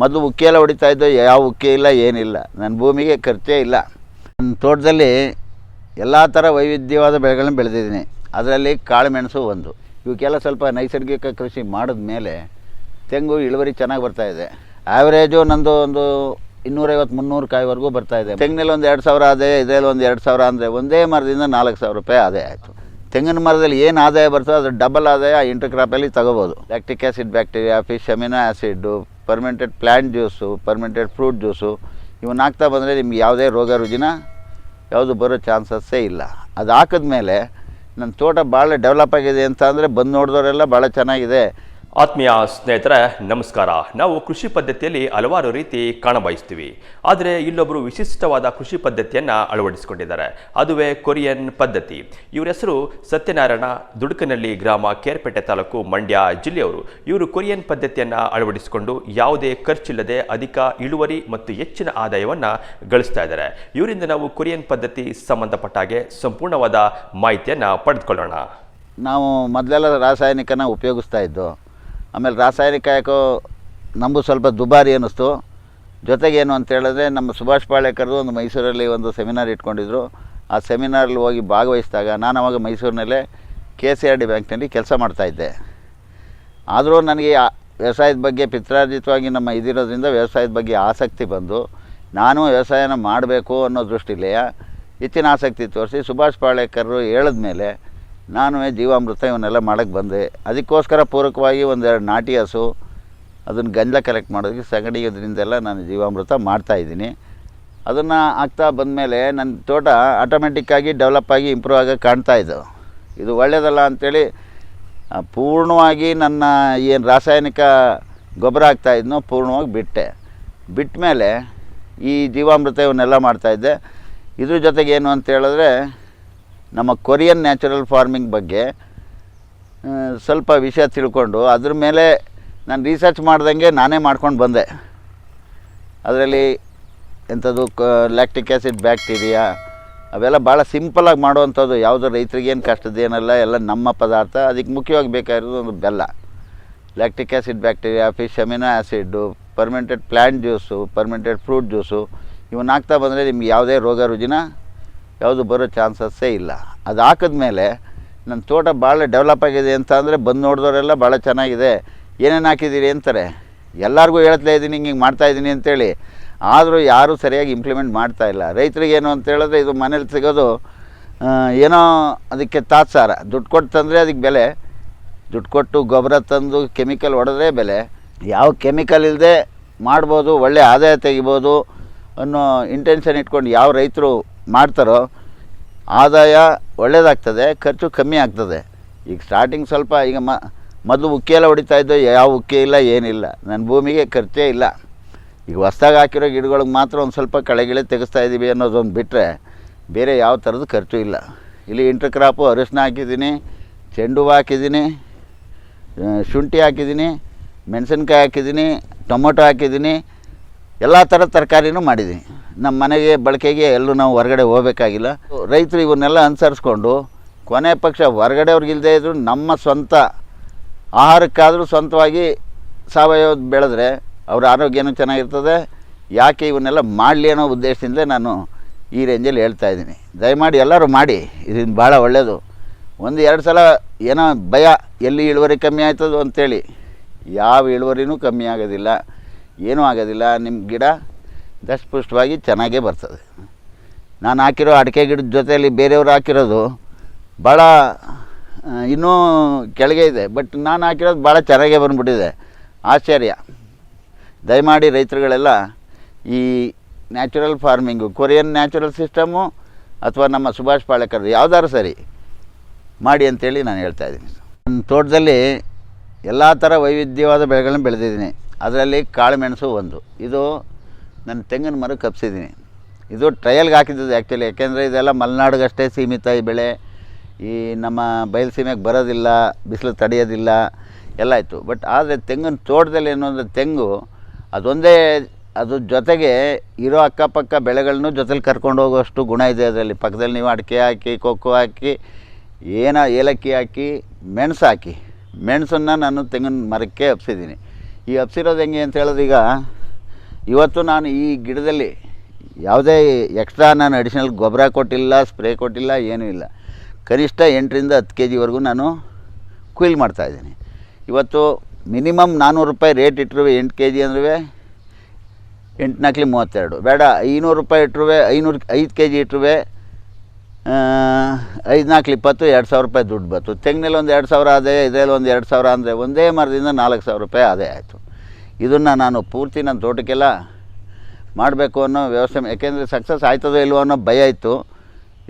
ಮೊದಲು ಉಕ್ಕಿ ಎಲ್ಲ ಹೊಡಿತಾ ಇದ್ದೆ, ಯಾವ ಉಕ್ಕಿ ಇಲ್ಲ, ಏನಿಲ್ಲ. ನನ್ನ ಭೂಮಿಗೆ ಖರ್ಚೇ ಇಲ್ಲ. ನನ್ನ ತೋಟದಲ್ಲಿ ಎಲ್ಲ ಥರ ವೈವಿಧ್ಯವಾದ ಬೆಳೆಗಳನ್ನ ಬೆಳೆದಿದ್ದೀನಿ. ಅದರಲ್ಲಿ ಕಾಳುಮೆಣಸು ಒಂದು. ಇವಕ್ಕೆಲ್ಲ ಸ್ವಲ್ಪ ನೈಸರ್ಗಿಕ ಕೃಷಿ ಮಾಡಿದ ಮೇಲೆ ತೆಂಗು, ಇಳುವರಿ ಚೆನ್ನಾಗಿ ಬರ್ತಾಯಿದೆ ಆ್ಯಾವ್ರೇಜು ನಂದು ಒಂದು ಇನ್ನೂರೈವತ್ತು, ಮುನ್ನೂರು ಕಾಯಿವರೆಗೂ ಬರ್ತಾಯಿದೆ ತೆಂಗಿನಲ್ಲಿ ಒಂದು ಎರಡು ಸಾವಿರ ಆದಾಯ, ಇದರಲ್ಲಿ ಒಂದು ಎರಡು ಸಾವಿರ ಅಂದರೆ ಒಂದೇ ಮರದಿಂದ ನಾಲ್ಕು ಸಾವಿರ ರೂಪಾಯಿ ಆದಾಯ ಆಯಿತು. ತೆಂಗಿನ ಮರದಲ್ಲಿ ಏನು ಆದಾಯ ಬರ್ತದೋ ಅದು ಡಬಲ್ ಆದಾಯ ಇಂಟರ್ ಕ್ರಾಪಲ್ಲಿ ತಗೋಬೋದು. Lactic acid bacteria fish amino acid fermented plant juice fermented fruit juice ಇವನ್ನ ಹಾಕ್ತಾ ಬಂದರೆ ನಿಮ್ಗೆ ಯಾವುದೇ ರೋಗ ರುಜಿನ ಯಾವುದು ಬರೋ ಚಾನ್ಸಸ್ಸೇ ಇಲ್ಲ. ಅದು ಹಾಕಿದ್ಮೇಲೆ ನನ್ನ ತೋಟ ಭಾಳ ಡೆವಲಪ್ ಆಗಿದೆ ಅಂತ ಅಂದರೆ ಬಂದು ನೋಡಿದವರೆಲ್ಲ ಭಾಳ ಚೆನ್ನಾಗಿದೆ. ಆತ್ಮೀಯ ಸ್ನೇಹಿತರೆ, ನಮಸ್ಕಾರ. ನಾವು ಕೃಷಿ ಪದ್ಧತಿಯಲ್ಲಿ ಹಲವಾರು ರೀತಿ ಕಾಣಬಯಸ್ತೀವಿ. ಆದರೆ ಇಲ್ಲೊಬ್ಬರು ವಿಶಿಷ್ಟವಾದ ಕೃಷಿ ಪದ್ಧತಿಯನ್ನು ಅಳವಡಿಸಿಕೊಂಡಿದ್ದಾರೆ. ಅದುವೇ ಕೊರಿಯನ್ ಪದ್ಧತಿ. ಇವರ ಹೆಸರು ಸತ್ಯನಾರಾಯಣ ದುಡುಕನಹಳ್ಳಿ ಗ್ರಾಮ ಕೇರ್ಪೇಟೆ ತಾಲೂಕು ಮಂಡ್ಯ ಜಿಲ್ಲೆಯವರು. ಇವರು ಕೊರಿಯನ್ ಪದ್ಧತಿಯನ್ನು ಅಳವಡಿಸಿಕೊಂಡು ಯಾವುದೇ ಖರ್ಚಿಲ್ಲದೆ ಅಧಿಕ ಇಳುವರಿ ಮತ್ತು ಹೆಚ್ಚಿನ ಆದಾಯವನ್ನು ಗಳಿಸ್ತಾ ಇದ್ದಾರೆ. ಇವರಿಂದ ನಾವು ಕೊರಿಯನ್ ಪದ್ಧತಿ ಸಂಬಂಧಪಟ್ಟ ಹಾಗೆ ಸಂಪೂರ್ಣವಾದ ಮಾಹಿತಿಯನ್ನು ಪಡೆದುಕೊಳ್ಳೋಣ. ನಾವು ಮೊದಲೆಲ್ಲ ರಾಸಾಯನಿಕನ ಉಪಯೋಗಿಸ್ತಾ ಇದ್ದು ಆಮೇಲೆ ರಾಸಾಯನಿಕ ಯಾಕೋ ನಮಗೂ ಸ್ವಲ್ಪ ದುಬಾರಿ ಅನ್ನಿಸ್ತು. ಜೊತೆಗೇನು ಅಂತ ಹೇಳಿದ್ರೆ ನಮ್ಮ ಸುಭಾಷ್ ಪಾಳೇಕರ್ದು ಒಂದು ಮೈಸೂರಲ್ಲಿ ಒಂದು ಸೆಮಿನಾರ್ ಇಟ್ಕೊಂಡಿದ್ರು. ಆ ಸೆಮಿನಾರಲ್ಲಿ ಹೋಗಿ ಭಾಗವಹಿಸಿದಾಗ ನಾನು ಅವಾಗ ಮೈಸೂರಿನಲ್ಲೇ ಕೆ ಸಿ ಆರ್ ಡಿ ಬ್ಯಾಂಕ್ನಲ್ಲಿ ಕೆಲಸ ಮಾಡ್ತಾಯಿದ್ದೆ ಆದರೂ ನನಗೆ ವ್ಯವಸಾಯದ ಬಗ್ಗೆ ಪಿತ್ರಾರ್ಜಿತವಾಗಿ ನಮ್ಮ ಇದಿರೋದ್ರಿಂದ ವ್ಯವಸಾಯದ ಬಗ್ಗೆ ಆಸಕ್ತಿ ಬಂದು, ನಾನು ವ್ಯವಸಾಯನ ಮಾಡಬೇಕು ಅನ್ನೋ ದೃಷ್ಟಿಲೇ ಹೆಚ್ಚಿನ ಆಸಕ್ತಿ ತೋರಿಸಿ ಸುಭಾಷ್ ಪಾಳೇಕರ್ ಹೇಳಿದ ಮೇಲೆ ನಾನು ಜೀವಾಮೃತ ಇವನ್ನೆಲ್ಲ ಮಾಡೋಕ್ಕೆ ಬಂದೆ. ಅದಕ್ಕೋಸ್ಕರ ಪೂರಕವಾಗಿ ಒಂದೆರಡು ನಾಟಿ ಹಸು, ಅದನ್ನು ಗಂಜಲ ಕಲೆಕ್ಟ್ ಮಾಡೋದಕ್ಕೆ ಸಗಣಿ ಇದರಿಂದೆಲ್ಲ ನಾನು ಜೀವಾಮೃತ ಮಾಡ್ತಾಯಿದ್ದೀನಿ ಅದನ್ನು ಆಗ್ತಾ ಬಂದಮೇಲೆ ನನ್ನ ತೋಟ ಆಟೋಮೆಟಿಕ್ಕಾಗಿ ಡೆವಲಪ್ ಆಗಿ ಇಂಪ್ರೂವ್ ಆಗಿ ಕಾಣ್ತಾ ಇದ್ದವು ಇದು ಒಳ್ಳೆಯದಲ್ಲ ಅಂಥೇಳಿ ಪೂರ್ಣವಾಗಿ ನನ್ನ ಏನು ರಾಸಾಯನಿಕ ಗೊಬ್ಬರ ಹಾಕ್ತಾಯಿದ್ನೋ ಪೂರ್ಣವಾಗಿ ಬಿಟ್ಟೆ. ಬಿಟ್ಟ ಮೇಲೆ ಈ ಜೀವಾಮೃತ ಇವನ್ನೆಲ್ಲ ಮಾಡ್ತಾಯಿದ್ದೆ ಇದ್ರ ಜೊತೆಗೆ ಏನು ಅಂತ ಹೇಳಿದ್ರೆ ನಮ್ಮ ಕೊರಿಯನ್ ನ್ಯಾಚುರಲ್ ಫಾರ್ಮಿಂಗ್ ಬಗ್ಗೆ ಸ್ವಲ್ಪ ವಿಷಯ ತಿಳ್ಕೊಂಡು ಅದ್ರ ಮೇಲೆ ನಾನು ರಿಸರ್ಚ್ ಮಾಡ್ದಂಗೆ ನಾನೇ ಮಾಡ್ಕೊಂಡು ಬಂದೆ. ಅದರಲ್ಲಿ ಎಂಥದ್ದು ಕ ಲ್ಯಾಕ್ಟಿಕ್ ಆ್ಯಸಿಡ್ ಬ್ಯಾಕ್ಟೀರಿಯಾ ಅವೆಲ್ಲ ಭಾಳ ಸಿಂಪಲಾಗಿ ಮಾಡುವಂಥದ್ದು. ಯಾವುದೋ ರೈತರಿಗೇನು ಕಷ್ಟದೇನಲ್ಲ ಎಲ್ಲ ನಮ್ಮ ಪದಾರ್ಥ. ಅದಕ್ಕೆ ಮುಖ್ಯವಾಗಿ ಬೇಕಾಗಿರೋದು ಒಂದು ಬೆಲ್ಲ. Lactic acid bacteria fish amino acid fermented plant juice fermented fruit juice ಇವನ್ನ ಹಾಕ್ತಾ ಬಂದರೆ ನಿಮ್ಗೆ ಯಾವುದೇ ರೋಗ ರುಜಿನ ಯಾವುದು ಬರೋ ಚಾನ್ಸಸ್ಸೇ ಇಲ್ಲ. ಅದು ಹಾಕಿದ್ಮೇಲೆ ನನ್ನ ತೋಟ ಭಾಳ ಡೆವಲಪ್ ಆಗಿದೆ ಅಂತ ಅಂದರೆ ಬಂದು ನೋಡಿದವರೆಲ್ಲ ಭಾಳ ಚೆನ್ನಾಗಿದೆ. ಏನೇನು ಹಾಕಿದ್ದೀರಿ ಅಂತಾರೆ? ಎಲ್ಲರಿಗೂ ಹೇಳ್ತಾ ಇದ್ದೀನಿ, ಹಿಂಗೆ ಮಾಡ್ತಾಯಿದ್ದೀನಿ ಅಂತೇಳಿ. ಆದರೂ ಯಾರೂ ಸರಿಯಾಗಿ ಇಂಪ್ಲಿಮೆಂಟ್ ಮಾಡ್ತಾ ಇಲ್ಲ. ರೈತರಿಗೇನು ಅಂತ ಹೇಳಿದ್ರೆ ಇದು ಮನೇಲಿ ಸಿಗೋದು ಏನೋ ಅದಕ್ಕೆ ತಾತ್ಸಾರ. ದುಡ್ಡು ಕೊಟ್ಟು ತಂದರೆ ಅದಕ್ಕೆ ಬೆಲೆ. ದುಡ್ಡು ಕೊಟ್ಟು ಗೊಬ್ಬರ ತಂದು ಕೆಮಿಕಲ್ ಹೊಡೆದ್ರೆ ಬೆಲೆ. ಯಾವ ಕೆಮಿಕಲ್ ಇಲ್ಲದೆ ಮಾಡ್ಬೋದು, ಒಳ್ಳೆ ಆದಾಯ ತೆಗಿಬೋದು ಅನ್ನೋ ಇಂಟೆನ್ಷನ್ ಇಟ್ಕೊಂಡು ಯಾವ ರೈತರು ಮಾಡ್ತಾರೋ, ಆದಾಯ ಒಳ್ಳೆಯದಾಗ್ತದೆ ಖರ್ಚು ಕಮ್ಮಿ ಆಗ್ತದೆ. ಈಗ ಸ್ಟಾರ್ಟಿಂಗ್ ಸ್ವಲ್ಪ ಈಗ ಮ, ಮೊದಲು ಉಕ್ಕಿಯೆಲ್ಲ ಹೊಡಿತಾ ಇದ್ದೋ, ಯಾವ ಉಕ್ಕಿ ಇಲ್ಲ, ಏನಿಲ್ಲ. ನನ್ನ ಭೂಮಿಗೆ ಖರ್ಚೇ ಇಲ್ಲ. ಈಗ ಹೊಸ್ದಾಗಿ ಹಾಕಿರೋ ಗಿಡಗಳಿಗೆ ಮಾತ್ರ ಒಂದು ಸ್ವಲ್ಪ ಕಳೆಗಿಳೆ ತೆಗೆಸ್ತಾ ಇದ್ದೀವಿ ಅನ್ನೋದೊಂದು ಬಿಟ್ಟರೆ ಬೇರೆ ಯಾವ ಥರದ ಖರ್ಚು ಇಲ್ಲ. ಇಲ್ಲಿ ಇಂಟರ್ ಕ್ರಾಪು ಅರಿಶಿನ ಹಾಕಿದ್ದೀನಿ, ಚೆಂಡು ಹೂವು ಹಾಕಿದ್ದೀನಿ ಶುಂಠಿ ಹಾಕಿದ್ದೀನಿ, ಮೆಣಸಿನ್ಕಾಯಿ ಹಾಕಿದ್ದೀನಿ, ಟೊಮೊಟೊ ಹಾಕಿದ್ದೀನಿ, ಎಲ್ಲ ಥರ ತರಕಾರಿನೂ ಮಾಡಿದ್ದೀನಿ. ನಮ್ಮ ಮನೆಗೆ ಬಳಕೆಗೆ ಎಲ್ಲೂ ನಾವು ಹೊರಗಡೆ ಹೋಗಬೇಕಾಗಿಲ್ಲ. ರೈತರು ಇವನ್ನೆಲ್ಲ ಅನುಸರಿಸ್ಕೊಂಡು ಕೊನೆ ಪಕ್ಷ ಹೊರಗಡೆಯವ್ರಿಗಿಲ್ಲದೆ ಇದ್ದರೂ ನಮ್ಮ ಸ್ವಂತ ಆಹಾರಕ್ಕಾದರೂ ಸ್ವಂತವಾಗಿ ಸಾವಯವ ಬೆಳೆದ್ರೆ ಅವ್ರ ಆರೋಗ್ಯನೂ ಚೆನ್ನಾಗಿರ್ತದೆ. ಯಾಕೆ ಇವನ್ನೆಲ್ಲ ಮಾಡಲಿ ಅನ್ನೋ ಉದ್ದೇಶದಿಂದ ನಾನು ಈ ರೇಂಜಲ್ಲಿ ಹೇಳ್ತಾ ಇದ್ದೀನಿ. ದಯಮಾಡಿ ಎಲ್ಲರೂ ಮಾಡಿ. ಇದರಿಂದ ಭಾಳ ಒಳ್ಳೆಯದು ಒಂದು ಎರಡು ಸಲ ಏನೋ ಭಯ, ಎಲ್ಲಿ ಇಳುವರಿ ಕಮ್ಮಿ ಆಯ್ತದೋ ಅಂತೇಳಿ. ಯಾವ ಇಳುವರಿನೂ ಕಮ್ಮಿ ಆಗೋದಿಲ್ಲ. ಏನೂ ಆಗೋದಿಲ್ಲ. ನಿಮ್ಮ ಗಿಡ ದಷ್ಟಪುಷ್ಟವಾಗಿ ಚೆನ್ನಾಗೇ ಬರ್ತದೆ. ನಾನು ಹಾಕಿರೋ ಅಡಿಕೆ ಗಿಡದ ಜೊತೆಯಲ್ಲಿ ಬೇರೆಯವ್ರು ಹಾಕಿರೋದು ಭಾಳ ಇನ್ನೂ ಕೆಳಗೆ ಇದೆ, ಬಟ್ ನಾನು ಹಾಕಿರೋದು ಭಾಳ ಚೆನ್ನಾಗೇ ಬಂದುಬಿಟ್ಟಿದೆ. ಆಶ್ಚರ್ಯ. ದಯಮಾಡಿ ರೈತರುಗಳೆಲ್ಲ ಈ natural farming, Korean natural system ಅಥವಾ ನಮ್ಮ ಸುಭಾಷ್ ಪಾಳೇಕರ್ ಯಾವ್ದಾದ್ರು ಸರಿ ಮಾಡಿ ಅಂತೇಳಿ ನಾನು ಹೇಳ್ತಾ ಇದ್ದೀನಿ. ನನ್ನ ತೋಟದಲ್ಲಿ ಎಲ್ಲ ಥರ ವೈವಿಧ್ಯವಾದ ಬೆಳೆಗಳನ್ನ ಬೆಳೆದಿದ್ದೀನಿ. ಅದರಲ್ಲಿ ಕಾಳುಮೆಣಸು ಒಂದು. ಇದು ನನ್ನ ತೆಂಗಿನ ಮರ ಕಪ್ಸಿದ್ದೀನಿ. ಇದು ಟ್ರಯಲ್ಗೆ ಹಾಕಿದ್ದು ಆ್ಯಕ್ಚುಲಿ ಯಾಕೆಂದರೆ ಇದೆಲ್ಲ ಮಲೆನಾಡಿಗಷ್ಟೇ ಸೀಮಿತ ಈ ಬೆಳೆ. ಈ ನಮ್ಮ ಬಯಲುಸೀಮೆಗೆ ಬರೋದಿಲ್ಲ, ಬಿಸಿಲು ತಡೆಯೋದಿಲ್ಲ, ಎಲ್ಲ ಆಯಿತು. ಬಟ್ ಆದರೆ ತೆಂಗಿನ ತೋಟದಲ್ಲಿ ಏನು ಅಂದರೆ ತೆಂಗು, ಅದೊಂದೇ ಅದ್ರ ಜೊತೆಗೆ ಇರೋ ಅಕ್ಕಪಕ್ಕ ಬೆಳೆಗಳನ್ನು ಜೊತೆಲಿ ಕರ್ಕೊಂಡು ಹೋಗೋಷ್ಟು ಗುಣ ಇದೆ ಅದರಲ್ಲಿ. ಪಕ್ಕದಲ್ಲಿ ನೀವು ಅಡಿಕೆ ಹಾಕಿ, ಕೊಕ್ಕೋ ಹಾಕಿ, ಏನ ಏಲಕ್ಕಿ ಹಾಕಿ, ಮೆಣಸು ಹಾಕಿ. ಮೆಣಸನ್ನು ನಾನು ತೆಂಗಿನ ಮರಕ್ಕೆ ಹಬ್ಸಿದ್ದೀನಿ ಈ ಹಬ್ಸಿರೋದು ಹೆಂಗೆ ಅಂತ ಹೇಳೋದು ಈಗ ಇವತ್ತು ನಾನು ಈ ಗಿಡದಲ್ಲಿ ಯಾವುದೇ ಎಕ್ಸ್ಟ್ರಾ ನಾನು ಅಡಿಷನಲ್ ಗೊಬ್ಬರ ಕೊಟ್ಟಿಲ್ಲ ಸ್ಪ್ರೇ ಕೊಟ್ಟಿಲ್ಲ, ಏನೂ ಇಲ್ಲ. ಕನಿಷ್ಠ ಎಂಟರಿಂದ ಹತ್ತು ಕೆ ಜಿವರೆಗೂ ನಾನು ಕುಯ್ಲ್ ಮಾಡ್ತಾಯಿದ್ದೀನಿ ಇವತ್ತು ಮಿನಿಮಮ್ ನಾನ್ನೂರು ರೂಪಾಯಿ ರೇಟ್ ಇಟ್ಟರು ಎಂಟು ಕೆ ಜಿ ಅಂದ್ರೂ ಎಂಟು ನಾಲ್ಕಲಿ ಮೂವತ್ತೆರಡು. ಬೇಡ, ಐನೂರು ರೂಪಾಯಿ ಇಟ್ಟರು ಐನೂರು, ಐದು ಕೆ ಜಿ ಇಟ್ಟರು ಐದು ನಾಲ್ಕು ಇಪ್ಪತ್ತು, ಎರಡು ಸಾವಿರ ರೂಪಾಯಿ ದುಡ್ಡು ಬಂತು. ತೆಂಗಿನಲ್ಲಿ ಒಂದು ಎರಡು ಸಾವಿರ ಆದಾಯ, ಇದರಲ್ಲಿ ಒಂದು ಎರಡು ಸಾವಿರ ಅಂದರೆ ಒಂದೇ ಮರದಿಂದ ನಾಲ್ಕು ಸಾವಿರ ರೂಪಾಯಿ ಅದೇ ಆಯಿತು. ಇದನ್ನು ನಾನು ಪೂರ್ತಿ ನನ್ನ ತೋಟಕ್ಕೆಲ್ಲ ಮಾಡಬೇಕು ಅನ್ನೋ ವ್ಯವಸ್ಥೆ ಯಾಕೆಂದರೆ ಸಕ್ಸಸ್ ಆಯ್ತದೋ ಇಲ್ವೋ ಅನ್ನೋ ಭಯ ಇತ್ತು.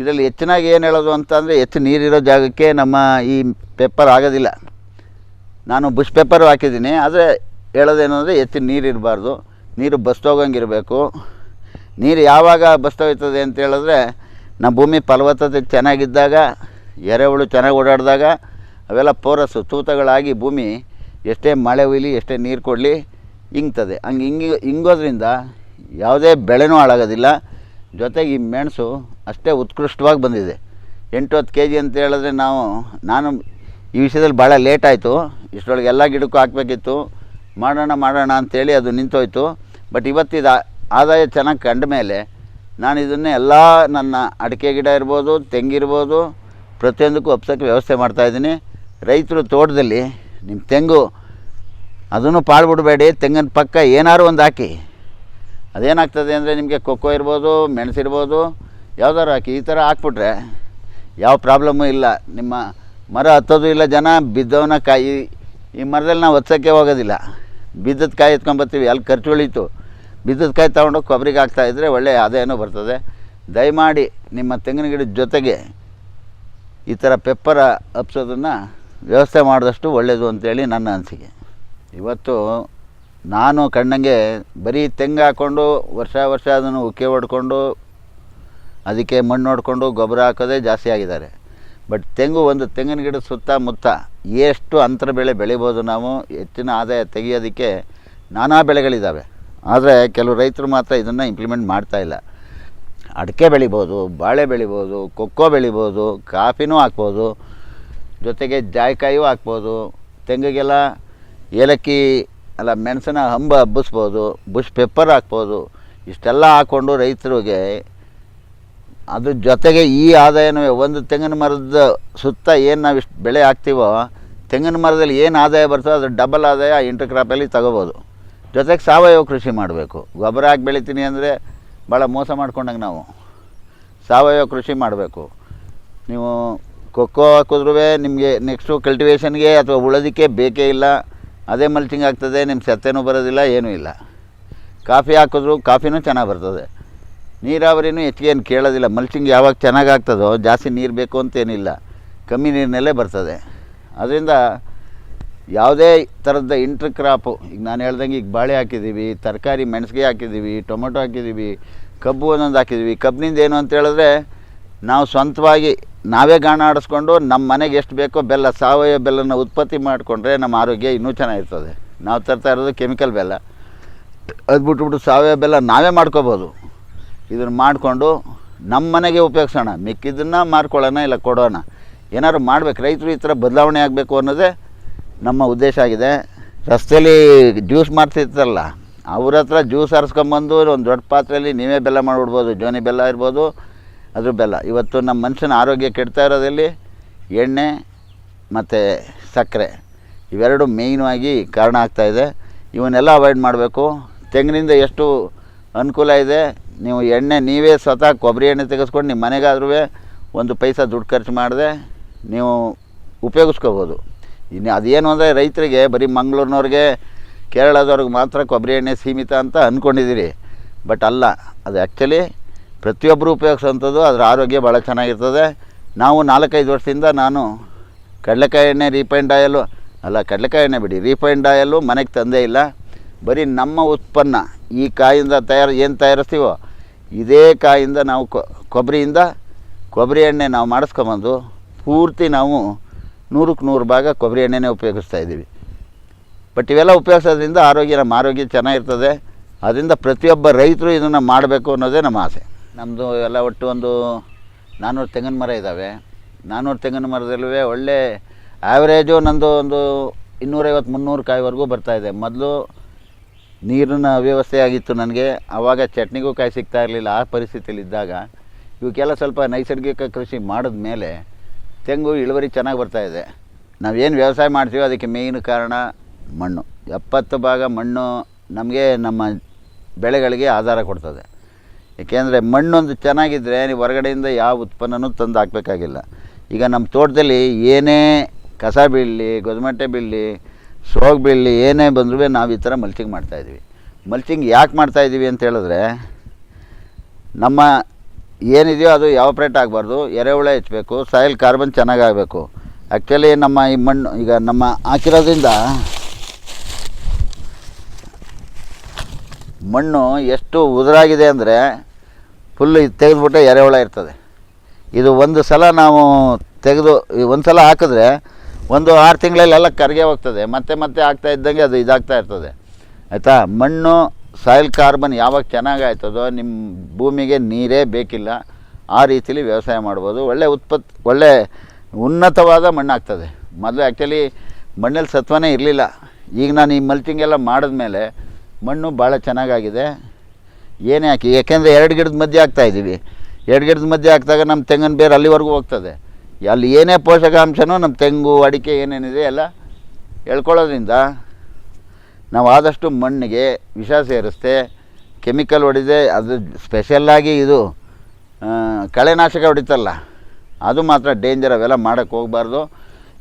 ಇದರಲ್ಲಿ ಹೆಚ್ಚಿನಾಗಿ ಏನು ಹೇಳೋದು ಅಂತಂದರೆ ಹೆಚ್ಚು ನೀರಿರೋ ಜಾಗಕ್ಕೆ ನಮ್ಮ ಈ ಪೇಪರ್ ಆಗೋದಿಲ್ಲ. ನಾನು ಬುಷ್ ಪೇಪರು ಹಾಕಿದ್ದೀನಿ. ಆದರೆ ಹೇಳೋದೇನು ಅಂದರೆ ಹೆಚ್ಚು ನೀರು ಇರಬಾರ್ದು. ನೀರು ಬಸ್ತೋಗಂಗಿರಬೇಕು ನೀರು ಯಾವಾಗ ಬಸ್ತೋಗ್ತದೆ ಅಂತ ಹೇಳಿದ್ರೆ ನಮ್ಮ ಭೂಮಿ ಫಲವತ್ತತೆ ಚೆನ್ನಾಗಿದ್ದಾಗ, ಎರೆಹುಳು ಚೆನ್ನಾಗಿ ಓಡಾಡಿದಾಗ, ಅವೆಲ್ಲ ಪೋರಸ್ಸು ತೂತಗಳಾಗಿ ಭೂಮಿ ಎಷ್ಟೇ ಮಳೆ ಹುಯ್ಲಿ, ಎಷ್ಟೇ ನೀರು ಕೊಡಲಿ ಇಂಗ್ತದೆ. ಹಂಗೆ ಹಿಂಗಿ ಹಿಂಗೋದ್ರಿಂದ ಯಾವುದೇ ಬೆಳೆನೂ ಹಾಳಾಗೋದಿಲ್ಲ. ಜೊತೆಗೆ ಈ ಮೆಣಸು ಅಷ್ಟೇ ಉತ್ಕೃಷ್ಟವಾಗಿ ಬಂದಿದೆ. ಎಂಟು ಹತ್ತು ಕೆ ಜಿ ಅಂತ ಹೇಳಿದ್ರೆ ನಾವು, ನಾನು ಈ ವಿಷಯದಲ್ಲಿ ಭಾಳ ಲೇಟ್ ಆಯಿತು. ಇಷ್ಟರೊಳಗೆ ಎಲ್ಲ ಗಿಡಕ್ಕೂ ಹಾಕಬೇಕಿತ್ತು. ಮಾಡೋಣ ಮಾಡೋಣ ಅಂತೇಳಿ ಅದು ನಿಂತೋಯ್ತು. ಬಟ್ ಇವತ್ತಿದ ಆದಾಯ ಚೆನ್ನಾಗಿ ಕಂಡ ಮೇಲೆ ನಾನು ಇದನ್ನೇ ಎಲ್ಲ ನನ್ನ ಅಡಿಕೆ ಗಿಡ ಇರ್ಬೋದು ತೆಂಗಿರ್ಬೋದು ಪ್ರತಿಯೊಂದಕ್ಕೂ ಒಪ್ಸೋಕ್ಕೆ ವ್ಯವಸ್ಥೆ ಮಾಡ್ತಾಯಿದ್ದೀನಿ ರೈತರು ತೋಟದಲ್ಲಿ ನಿಮ್ಮ ತೆಂಗು ಅದನ್ನು ಪಾಳ್ಬಿಡಬೇಡಿ ತೆಂಗಿನ ಪಕ್ಕ ಏನಾದ್ರು ಒಂದು ಹಾಕಿ. ಅದೇನಾಗ್ತದೆ ಅಂದರೆ ನಿಮಗೆ ಕೊಕ್ಕೋ ಇರ್ಬೋದು ಮೆಣಸಿರ್ಬೋದು ಯಾವ್ದಾರು ಹಾಕಿ, ಈ ಥರ ಹಾಕ್ಬಿಟ್ರೆ ಯಾವ ಪ್ರಾಬ್ಲಮ್ಮು ಇಲ್ಲ. ನಿಮ್ಮ ಮರ ಹತ್ತೋದು ಇಲ್ಲ ಜನ, ಬಿದ್ದವನ ಕಾಯಿ, ಈ ಮರದಲ್ಲಿ ನಾವು ಹತ್ಸೋಕ್ಕೆ ಹೋಗೋದಿಲ್ಲ. ಬಿದ್ದದ ಕಾಯಿ ಎತ್ಕೊಂಬರ್ತೀವಿ ಅಲ್ಲಿ ಖರ್ಚು ಉಳೀತು. ಬಿದ್ದದ ಕಾಯಿ ತೊಗೊಂಡು ಕೊಬ್ಬರಿಗೆ ಹಾಕ್ತಾಯಿದ್ರೆ ಒಳ್ಳೆಯ ಆದಾಯನೂ ಬರ್ತದೆ. ದಯಮಾಡಿ ನಿಮ್ಮ ತೆಂಗಿನ ಗಿಡದ ಜೊತೆಗೆ ಈ ಥರ ಪೆಪ್ಪರ ಹಬ್ಸೋದನ್ನು ವ್ಯವಸ್ಥೆ ಮಾಡಿದಷ್ಟು ಒಳ್ಳೆಯದು ಅಂತೇಳಿ ನನ್ನ ಅನಿಸಿಕೆ. ಇವತ್ತು ನಾನು ಕಣ್ಣಂಗೆ ಬರೀ ತೆಂಗು ಹಾಕ್ಕೊಂಡು ವರ್ಷ ವರ್ಷ ಅದನ್ನು ಉಕ್ಕೆ ಹೊಡ್ಕೊಂಡು ಅದಕ್ಕೆ ಮಣ್ಣು ನೋಡಿಕೊಂಡು ಗೊಬ್ಬರ ಹಾಕೋದೇ ಜಾಸ್ತಿ ಆಗಿದ್ದಾರೆ. ಬಟ್ ತೆಂಗು ಒಂದು ತೆಂಗಿನ ಗಿಡದ ಸುತ್ತಮುತ್ತ ಎಷ್ಟು ಅಂತರ ಬೆಳೆ ಬೆಳಿಬೋದು ನಾವು ಹೆಚ್ಚಿನ ಆದಾಯ ತೆಗೆಯೋದಕ್ಕೆ ನಾನಾ ಬೆಳೆಗಳಿದ್ದಾವೆ. ಆದರೆ ಕೆಲವು ರೈತರು ಮಾತ್ರ ಇದನ್ನು ಇಂಪ್ಲಿಮೆಂಟ್ ಮಾಡ್ತಾಯಿಲ್ಲ ಅಡಿಕೆ ಬೆಳಿಬೋದು, ಬಾಳೆ ಬೆಳಿಬೋದು, ಕೊಕ್ಕೋ ಬೆಳಿಬೋದು, ಕಾಫಿನೂ ಹಾಕ್ಬೋದು, ಜೊತೆಗೆ ಜಾಯ್ಕಾಯೂ ಹಾಕ್ಬೋದು, ತೆಂಗಿಗೆಲ್ಲ ಏಲಕ್ಕಿ ಅಲ್ಲ ಮೆಣಸಿನ ಹಂಬ ಹಬ್ಬಿಸ್ಬೋದು, ಬುಷ್ ಪೆಪ್ಪರ್ ಹಾಕ್ಬೋದು, ಇಷ್ಟೆಲ್ಲ ಹಾಕ್ಕೊಂಡು ರೈತರಿಗೆ ಅದ್ರ ಜೊತೆಗೆ ಈ ಆದಾಯನೂ ಒಂದು ತೆಂಗಿನ ಮರದ ಸುತ್ತ ಏನು ನಾವು ಇಷ್ಟು ಬೆಳೆ ಹಾಕ್ತೀವೋ, ತೆಂಗಿನ ಮರದಲ್ಲಿ ಏನು ಆದಾಯ ಬರ್ತದೋ ಅದು ಡಬಲ್ ಆದಾಯ ಇಂಟರ್ ಕ್ರಾಪಲ್ಲಿ ತಗೋಬೋದು. ಜೊತೆಗೆ ಸಾವಯವ ಕೃಷಿ ಮಾಡಬೇಕು. ಗೊಬ್ಬರ ಹಾಕಿ ಬೆಳಿತೀನಿ ಅಂದರೆ ಭಾಳ ಮೋಸ ಮಾಡ್ಕೊಂಡಂಗೆ ನಾವು. ಸಾವಯವ ಕೃಷಿ ಮಾಡಬೇಕು. ನೀವು ಕೊಕ್ಕೋ ಹಾಕಿದ್ರೂ ನಿಮಗೆ ನೆಕ್ಸ್ಟು ಕಲ್ಟಿವೇಷನ್ಗೆ ಅಥವಾ ಉಳೋದಕ್ಕೆ ಬೇಕೇ ಇಲ್ಲ. ಅದೇ ಮಲ್ಚಿಂಗ್ ಆಗ್ತದೆ ನಿಮ್ಮ ಸತ್ತೆನೂ ಬರೋದಿಲ್ಲ, ಏನೂ ಇಲ್ಲ. ಕಾಫಿ ಹಾಕಿದ್ರು ಕಾಫಿನೂ ಚೆನ್ನಾಗಿ ಬರ್ತದೆ. ನೀರಾವರಿನೂ ಹೆಚ್ಚಿಗೆ ಏನು ಕೇಳೋದಿಲ್ಲ. ಮಲ್ಚಿಂಗ್ ಯಾವಾಗ ಚೆನ್ನಾಗಿ ಆಗ್ತದೋ, ಜಾಸ್ತಿ ನೀರು ಬೇಕು ಅಂತೇನಿಲ್ಲ ಕಮ್ಮಿ ನೀರಿನಲ್ಲೇ ಬರ್ತದೆ. ಅದರಿಂದ ಯಾವುದೇ ಥರದ ಇಂಟ್ರ್ ಕ್ರಾಪು ಈಗ ನಾನು ಹೇಳ್ದಂಗೆ ಈಗ ಬಾಳೆ ಹಾಕಿದ್ದೀವಿ, ತರಕಾರಿ ಮೆಣಸಿಗೆ ಹಾಕಿದ್ದೀವಿ, ಟೊಮೊಟೊ ಹಾಕಿದ್ದೀವಿ, ಕಬ್ಬು ಒಂದೊಂದು ಹಾಕಿದ್ದೀವಿ. ಕಬ್ಬಿನಿಂದ ಏನು ಅಂತ ಹೇಳಿದ್ರೆ ನಾವು ಸ್ವಂತವಾಗಿ ನಾವೇ ಗಾಣ ಆಡಿಸ್ಕೊಂಡು ನಮ್ಮ ಮನೆಗೆ ಎಷ್ಟು ಬೇಕೋ ಬೆಲ್ಲ, ಸಾವಯವ ಬೆಲ್ಲನ ಉತ್ಪತ್ತಿ ಮಾಡಿಕೊಂಡ್ರೆ ನಮ್ಮ ಆರೋಗ್ಯ ಇನ್ನೂ ಚೆನ್ನಾಗಿರ್ತದೆ. ನಾವು ತರ್ತಾ ಇರೋದು ಕೆಮಿಕಲ್ ಬೆಲ್ಲ. ಅದು ಬಿಟ್ಬಿಟ್ಟು ಸಾವಯವ ಬೆಲ್ಲ ನಾವೇ ಮಾಡ್ಕೋಬೋದು. ಇದನ್ನು ಮಾಡಿಕೊಂಡು ನಮ್ಮ ಮನೆಗೆ ಉಪಯೋಗಿಸೋಣ. ಮಿಕ್ಕಿದ್ದನ್ನು ಮಾರ್ಕೊಳ್ಳೋಣ ಇಲ್ಲ ಕೊಡೋಣ. ಏನಾದ್ರು ಮಾಡ್ಬೇಕು. ರೈತರು ಈ ಥರ ಬದಲಾವಣೆ ಆಗಬೇಕು ಅನ್ನೋದೇ ನಮ್ಮ ಉದ್ದೇಶ ಆಗಿದೆ. ರಸ್ತೆಯಲ್ಲಿ ಜ್ಯೂಸ್ ಮಾಡ್ತಿರ್ತಾರಲ್ಲ ಅವ್ರ ಹತ್ರ ಜ್ಯೂಸ್ ಹರಿಸ್ಕೊಂಬಂದು ಒಂದು ದೊಡ್ಡ ಪಾತ್ರೆಯಲ್ಲಿ ನೀವೇ ಬೆಲ್ಲ ಮಾಡಿಬಿಡ್ಬೋದು. ಜೋನಿ ಬೆಲ್ಲ ಇರ್ಬೋದು. ಅದ್ರ ಬೆಲ್ಲ. ಇವತ್ತು ನಮ್ಮ ಮನುಷ್ಯನ ಆರೋಗ್ಯ ಕೆಡ್ತಾ ಇರೋದಲ್ಲಿ ಎಣ್ಣೆ ಮತ್ತು ಸಕ್ಕರೆ ಇವೆರಡು ಮೇಯ್ನಾಗಿ ಕಾರಣ ಆಗ್ತಾಯಿದೆ ಇವನ್ನೆಲ್ಲ ಅವಾಯ್ಡ್ ಮಾಡಬೇಕು. ತೆಂಗಿನಿಂದ ಎಷ್ಟು ಅನುಕೂಲ ಇದೆ? ನೀವು ಎಣ್ಣೆ ನೀವೇ ಸ್ವತಃ ಕೊಬ್ಬರಿ ಎಣ್ಣೆ ತೆಗೆಸ್ಕೊಂಡು ನಿಮ್ಮ ಮನೆಗಾದ್ರೂ ಒಂದು ಪೈಸಾ ದುಡ್ಡು ಖರ್ಚು ಮಾಡದೆ ನೀವು ಉಪಯೋಗಿಸ್ಕೋಬೋದು. ಇನ್ನು ಅದೇನು ಅಂದರೆ ರೈತರಿಗೆ, ಬರೀ ಮಂಗಳೂರಿನವ್ರಿಗೆ, ಕೇರಳದವ್ರಿಗೆ ಮಾತ್ರ ಕೊಬ್ಬರಿ ಎಣ್ಣೆ ಸೀಮಿತ ಅಂತ ಅಂದ್ಕೊಂಡಿದ್ದೀರಿ ಬಟ್ ಅಲ್ಲ, ಅದು ಆ್ಯಕ್ಚುಲಿ ಪ್ರತಿಯೊಬ್ಬರು ಉಪಯೋಗಿಸುವಂಥದ್ದು, ಅದರ ಆರೋಗ್ಯ ಭಾಳ ಚೆನ್ನಾಗಿರ್ತದೆ. ನಾವು ನಾಲ್ಕೈದು ವರ್ಷದಿಂದ ನಾನು ಕಡಲೆಕಾಯಿ ಎಣ್ಣೆ ರೀಫೈಂಡ್ ಆಯಲು ಅಲ್ಲ ಕಡಲೆಕಾಯಿ ಎಣ್ಣೆ ಬಿಡಿ, ರೀಫೈಂಡ್ ಆಯಲು ಮನೆಗೆ ತಂದೇ ಇಲ್ಲ. ಬರೀ ನಮ್ಮ ಉತ್ಪನ್ನ, ಈ ಕಾಯಿಂದ ತಯಾರು, ಏನು ತಯಾರಿಸ್ತೀವೋ, ಇದೇ ಕಾಯಿಂದ ನಾವು ಕೊಬ್ಬರಿಯಿಂದ ಕೊಬ್ಬರಿ ಎಣ್ಣೆ ನಾವು ಮಾಡಿಸ್ಕೊಂಬಂದು ಪೂರ್ತಿ ನಾವು ನೂರಕ್ಕೆ ನೂರು ಭಾಗ ಕೊಬ್ಬರಿ ಎಣ್ಣೆನೇ ಉಪಯೋಗಿಸ್ತಾ ಇದ್ದೀವಿ. ಬಟ್ ಇವೆಲ್ಲ ಉಪಯೋಗಿಸೋದ್ರಿಂದ ಆರೋಗ್ಯ, ನಮ್ಮ ಆರೋಗ್ಯ ಚೆನ್ನಾಗಿರ್ತದೆ. ಅದರಿಂದ ಪ್ರತಿಯೊಬ್ಬ ರೈತರು ಇದನ್ನು ಮಾಡಬೇಕು ಅನ್ನೋದೇ ನಮ್ಮ ಆಸೆ. ನಮ್ಮದು ಎಲ್ಲ ಒಟ್ಟು ಒಂದು ನಾನ್ನೂರು ತೆಂಗಿನ ಮರ ಇದ್ದಾವೆ ನಾನ್ನೂರು ತೆಂಗಿನ ಮರದಲ್ಲೂ ಒಳ್ಳೆ ಆ್ಯಾವ್ರೇಜು ನಂದು ಒಂದು ಇನ್ನೂರೈವತ್ತು, ಮುನ್ನೂರು ಕಾಯಿವರೆಗೂ ಬರ್ತಾಯಿದೆ ಮೊದಲು ನೀರಿನ ವ್ಯವಸ್ಥೆ ಆಗಿತ್ತು ನನಗೆ. ಆವಾಗ ಚಟ್ನಿಗೂ ಕಾಯಿ ಸಿಗ್ತಾ ಇರಲಿಲ್ಲ. ಆ ಪರಿಸ್ಥಿತಿಯಲ್ಲಿ ಇದ್ದಾಗ ಇವಕ್ಕೆಲ್ಲ ಸ್ವಲ್ಪ ನೈಸರ್ಗಿಕ ಕೃಷಿ ಮಾಡಿದ ಮೇಲೆ ತೆಂಗು, ಇಳುವರಿ ಚೆನ್ನಾಗಿ ಬರ್ತಾಯಿದೆ ನಾವೇನು ವ್ಯವಸಾಯ ಮಾಡ್ತೀವೋ ಅದಕ್ಕೆ ಮೇಯ್ನ್ ಕಾರಣ ಮಣ್ಣು. ಎಪ್ಪತ್ತು ಭಾಗ ಮಣ್ಣು ನಮಗೆ ನಮ್ಮ ಬೆಳೆಗಳಿಗೆ ಆಧಾರ ಕೊಡ್ತದೆ. ಏಕೆಂದರೆ ಮಣ್ಣೊಂದು ಚೆನ್ನಾಗಿದ್ದರೆ ನೀವು ಹೊರಗಡೆಯಿಂದ ಯಾವ ಉತ್ಪನ್ನನೂ ತಂದು ಹಾಕಬೇಕಾಗಿಲ್ಲ. ಈಗ ನಮ್ಮ ತೋಟದಲ್ಲಿ ಏನೇ ಕಸ ಬೀಳಲಿ ಗೊದಮಟ್ಟೆ ಬೀಳಲಿ ಸೋಗ್ ಬೀಳಲಿ ಏನೇ ಬಂದರೂ ನಾವು ಈ ಥರ ಮಲ್ಚಿಂಗ್ ಮಾಡ್ತಾಯಿದ್ವಿ ಮಲ್ಚಿಂಗ್ ಯಾಕೆ ಮಾಡ್ತಾಯಿದ್ದೀವಿ ಅಂತ ಹೇಳಿದ್ರೆ, ನಮ್ಮ ಏನಿದೆಯೋ ಅದು ಎವಾಪ್ರೇಟ್ ಆಗಬಾರ್ದು, ಎರೆಹುಳ ಹೆಚ್ಚಬೇಕು ಸಾಯಿಲ್ ಕಾರ್ಬನ್ ಚೆನ್ನಾಗಾಗಬೇಕು. ಆ್ಯಕ್ಚುಲಿ ನಮ್ಮ ಈ ಮಣ್ಣು, ಈಗ ನಮ್ಮ ಹಾಕಿರೋದ್ರಿಂದ ಮಣ್ಣು ಎಷ್ಟು ಉದುರಾಗಿದೆ ಅಂದರೆ ಫುಲ್ಲು ಇದು ತೆಗೆದುಬಿಟ್ಟೆ ಎರೆಹುಳ ಇರ್ತದೆ. ಇದು ಒಂದು ಸಲ ನಾವು ತೆಗೆದು ಒಂದು ಸಲ ಹಾಕಿದ್ರೆ ಒಂದು ಆರು ತಿಂಗಳಲ್ಲೆಲ್ಲ ಕರಗೆ ಹೋಗ್ತದೆ. ಮತ್ತೆ ಮತ್ತೆ ಆಗ್ತಾ ಇದ್ದಂಗೆ ಅದು ಇದಾಗ್ತಾ ಇರ್ತದೆ. ಆಯಿತಾ? ಮಣ್ಣು ಸಾಯಿಲ್ ಕಾರ್ಬನ್ ಯಾವಾಗ ಚೆನ್ನಾಗಿ ಆಯ್ತದೋ ನಿಮ್ಮ ಭೂಮಿಗೆ ನೀರೇ ಬೇಕಿಲ್ಲ. ಆ ರೀತಿಲಿ ವ್ಯವಸಾಯ ಮಾಡ್ಬೋದು. ಒಳ್ಳೆ ಉತ್ಪತ್, ಒಳ್ಳೆ ಉನ್ನತವಾದ ಮಣ್ಣು ಆಗ್ತದೆ ಮೊದಲು ಆ್ಯಕ್ಚುಲಿ ಮಣ್ಣಲ್ಲಿ ಸತ್ವನೇ ಇರಲಿಲ್ಲ. ಈಗ ನಾನು ಈ ಮಲ್ಚಿಂಗ್ ಎಲ್ಲ ಮಾಡಿದ್ಮೇಲೆ ಮಣ್ಣು ಭಾಳ ಚೆನ್ನಾಗಾಗಿದೆ. ಏನೇ ಹಾಕಿ ಯಾಕೆಂದರೆ ಎರಡು ಗಿಡದ ಮಧ್ಯೆ ಹಾಕ್ತಾ ಇದ್ದೀವಿ. ಎರಡು ಗಿಡದ ಮಧ್ಯೆ ಹಾಕಿದಾಗ ನಮ್ಮ ತೆಂಗಿನ ಬೇರು ಅಲ್ಲಿವರೆಗೂ ಹೋಗ್ತದೆ. ಅಲ್ಲಿ ಏನೇ ಪೋಷಕಾಂಶನೂ ನಮ್ಮ ತೆಂಗು, ಅಡಿಕೆ ಏನೇನಿದೆ ಎಲ್ಲ ಎಳ್ಕೊಳ್ಳೋದ್ರಿಂದ ನಾವು ಆದಷ್ಟು ಮಣ್ಣಿಗೆ ವಿಷ ಸೇರಿಸ್ತೆ, ಕೆಮಿಕಲ್ ಹೊಡಿದೆ, ಅದು ಸ್ಪೆಷಲ್ಲಾಗಿ ಇದು ಕಳೆನಾಶಕ ಹೊಡಿತಲ್ಲ, ಅದು ಮಾತ್ರ ಡೇಂಜರ್ ಅವೆಲ್ಲ ಮಾಡೋಕ್ಕೆ ಹೋಗಬಾರ್ದು.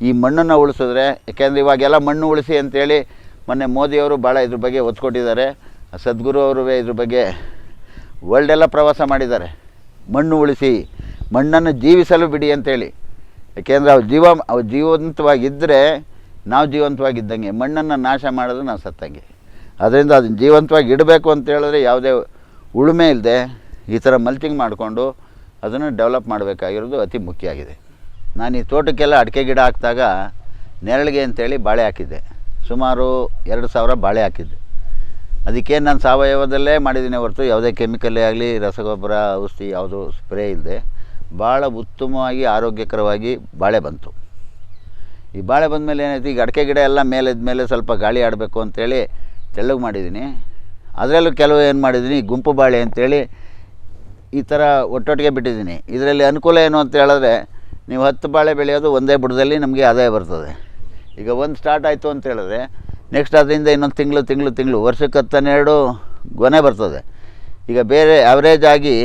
ಈ ಮಣ್ಣನ್ನು ಉಳಿಸಿದ್ರೆ ಯಾಕೆಂದರೆ ಇವಾಗೆಲ್ಲ ಮಣ್ಣು ಉಳಿಸಿ ಅಂತೇಳಿ ಮೊನ್ನೆ ಮೋದಿಯವರು ಭಾಳ ಇದ್ರ ಬಗ್ಗೆ ಒತ್ತು ಕೊಟ್ಟಿದ್ದಾರೆ. ಸದ್ಗುರು ಅವರು ಇದ್ರ ಬಗ್ಗೆ ವರ್ಲ್ಡೆಲ್ಲ ಪ್ರವಾಸ ಮಾಡಿದ್ದಾರೆ. ಮಣ್ಣು ಉಳಿಸಿ, ಮಣ್ಣನ್ನು ಜೀವಿಸಲು ಬಿಡಿ ಅಂತೇಳಿ. ಯಾಕೆಂದರೆ ಅವ್ರು ಜೀವ ಅವು ಜೀವಂತವಾಗಿದ್ದರೆ ನಾವು ಜೀವಂತವಾಗಿದ್ದಂಗೆ, ಮಣ್ಣನ್ನು ನಾಶ ಮಾಡಿದ್ರೆ ನಾವು ಸತ್ತಂಗೆ. ಅದರಿಂದ ಅದನ್ನು ಜೀವಂತವಾಗಿ ಇಡಬೇಕು ಅಂತ ಹೇಳಿದ್ರೆ ಯಾವುದೇ ಉಳುಮೆ ಇಲ್ಲದೆ ಈ ಥರ ಮಲ್ಚಿಂಗ್ ಮಾಡಿಕೊಂಡು ಅದನ್ನು ಡೆವಲಪ್ ಮಾಡಬೇಕಾಗಿರೋದು ಅತಿ ಮುಖ್ಯ ಆಗಿದೆ. ನಾನು ಈ ತೋಟಕ್ಕೆಲ್ಲ ಅಡಿಕೆ ಗಿಡ ಹಾಕಿದಾಗ ನೆರಳಿಗೆ ಅಂತೇಳಿ ಬಾಳೆ ಹಾಕಿದ್ದೆ. ಸುಮಾರು ಎರಡು ಸಾವಿರ ಬಾಳೆ ಹಾಕಿದ್ದೆ. ಅದಕ್ಕೆ ನಾನು ಸಾವಯವದಲ್ಲೇ ಮಾಡಿದ್ದೀನಿ ಹೊರತು ಯಾವುದೇ ಕೆಮಿಕಲ್ಲೇ ಆಗಲಿ, ರಸಗೊಬ್ಬರ, ಔಷಧಿ ಯಾವುದು ಸ್ಪ್ರೇ ಇಲ್ಲದೆ ಭಾಳ ಉತ್ತಮವಾಗಿ, ಆರೋಗ್ಯಕರವಾಗಿ ಬಾಳೆ ಬಂತು. ಈ ಬಾಳೆ ಬಂದ ಮೇಲೆ ಏನಾಯ್ತು, ಈಗ ಅಡಿಕೆ ಗಿಡ ಎಲ್ಲ ಮೇಲೆದ ಮೇಲೆ ಸ್ವಲ್ಪ ಗಾಳಿ ಆಡಬೇಕು ಅಂತೇಳಿ ತೆಳ್ಳಗೆ ಮಾಡಿದ್ದೀನಿ. ಅದರಲ್ಲೂ ಕೆಲವು ಏನು ಮಾಡಿದ್ದೀನಿ ಗುಂಪು ಬಾಳೆ ಅಂತೇಳಿ ಈ ಥರ ಒಟ್ಟೊಟ್ಟಿಗೆ ಬಿಟ್ಟಿದ್ದೀನಿ. ಇದರಲ್ಲಿ ಅನುಕೂಲ ಏನು ಅಂತ ಹೇಳಿದ್ರೆ, ನೀವು ಹತ್ತು ಬಾಳೆ ಬೆಳೆಯೋದು ಒಂದೇ ಬುಡದಲ್ಲಿ ನಮಗೆ ಆದಾಯ ಬರ್ತದೆ. ಈಗ ಒಂದು ಸ್ಟಾರ್ಟ್ ಆಯಿತು ಅಂತ ಹೇಳಿದ್ರೆ ನೆಕ್ಸ್ಟ್ ಅದರಿಂದ ಇನ್ನೊಂದು ತಿಂಗಳು ತಿಂಗಳು ತಿಂಗಳು, ವರ್ಷಕ್ಕೆ ಹತ್ತನ್ನೆರಡು ಗೊನೆ ಬರ್ತದೆ. ಈಗ ಬೇರೆ ಅವರೇಜ್ ಆಗಿ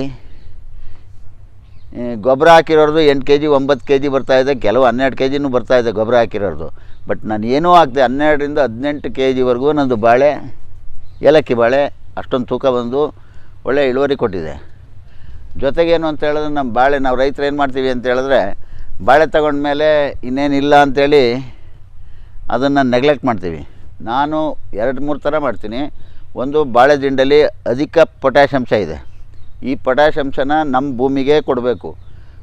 ಗೊಬ್ಬರ ಹಾಕಿರೋದು ಎಂಟು ಕೆ ಜಿ ಒಂಬತ್ತು ಕೆ ಜಿ ಬರ್ತಾಯಿದೆ ಕೆಲವು ಹನ್ನೆರಡು ಕೆ ಜಿನೂ ಬರ್ತಾಯಿದೆ ಗೊಬ್ಬರ ಹಾಕಿರೋದು ಬಟ್ ನಾನು ಏನೂ ಹಾಕಿದೆ ಹನ್ನೆರಡರಿಂದ ಹದಿನೆಂಟು ಕೆ ಜಿವರೆಗೂ ನಂದು ಬಾಳೆ, ಏಲಕ್ಕಿ ಬಾಳೆ, ಅಷ್ಟೊಂದು ತೂಕ ಬಂದು ಒಳ್ಳೆ ಇಳುವರಿ ಕೊಟ್ಟಿದೆ. ಜೊತೆಗೇನು ಅಂತ ಹೇಳಿದ್ರೆ, ನಮ್ಮ ಬಾಳೆ, ನಾವು ರೈತರು ಏನು ಮಾಡ್ತೀವಿ ಅಂತ ಹೇಳಿದ್ರೆ, ಬಾಳೆ ತಗೊಂಡ್ಮೇಲೆ ಇನ್ನೇನಿಲ್ಲ ಅಂಥೇಳಿ ಅದನ್ನು ನೆಗ್ಲೆಕ್ಟ್ ಮಾಡ್ತೀವಿ. ನಾನು ಎರಡು, ಮೂರು ಥರ ಮಾಡ್ತೀನಿ. ಒಂದು ಬಾಳೆ ದಿಂಡಲ್ಲಿ ಅಧಿಕ ಪೊಟ್ಯಾಷ್ ಇದೆ. ಈ ಪೊಟ್ಯಾಷ್ ನಮ್ಮ ಭೂಮಿಗೆ ಕೊಡಬೇಕು.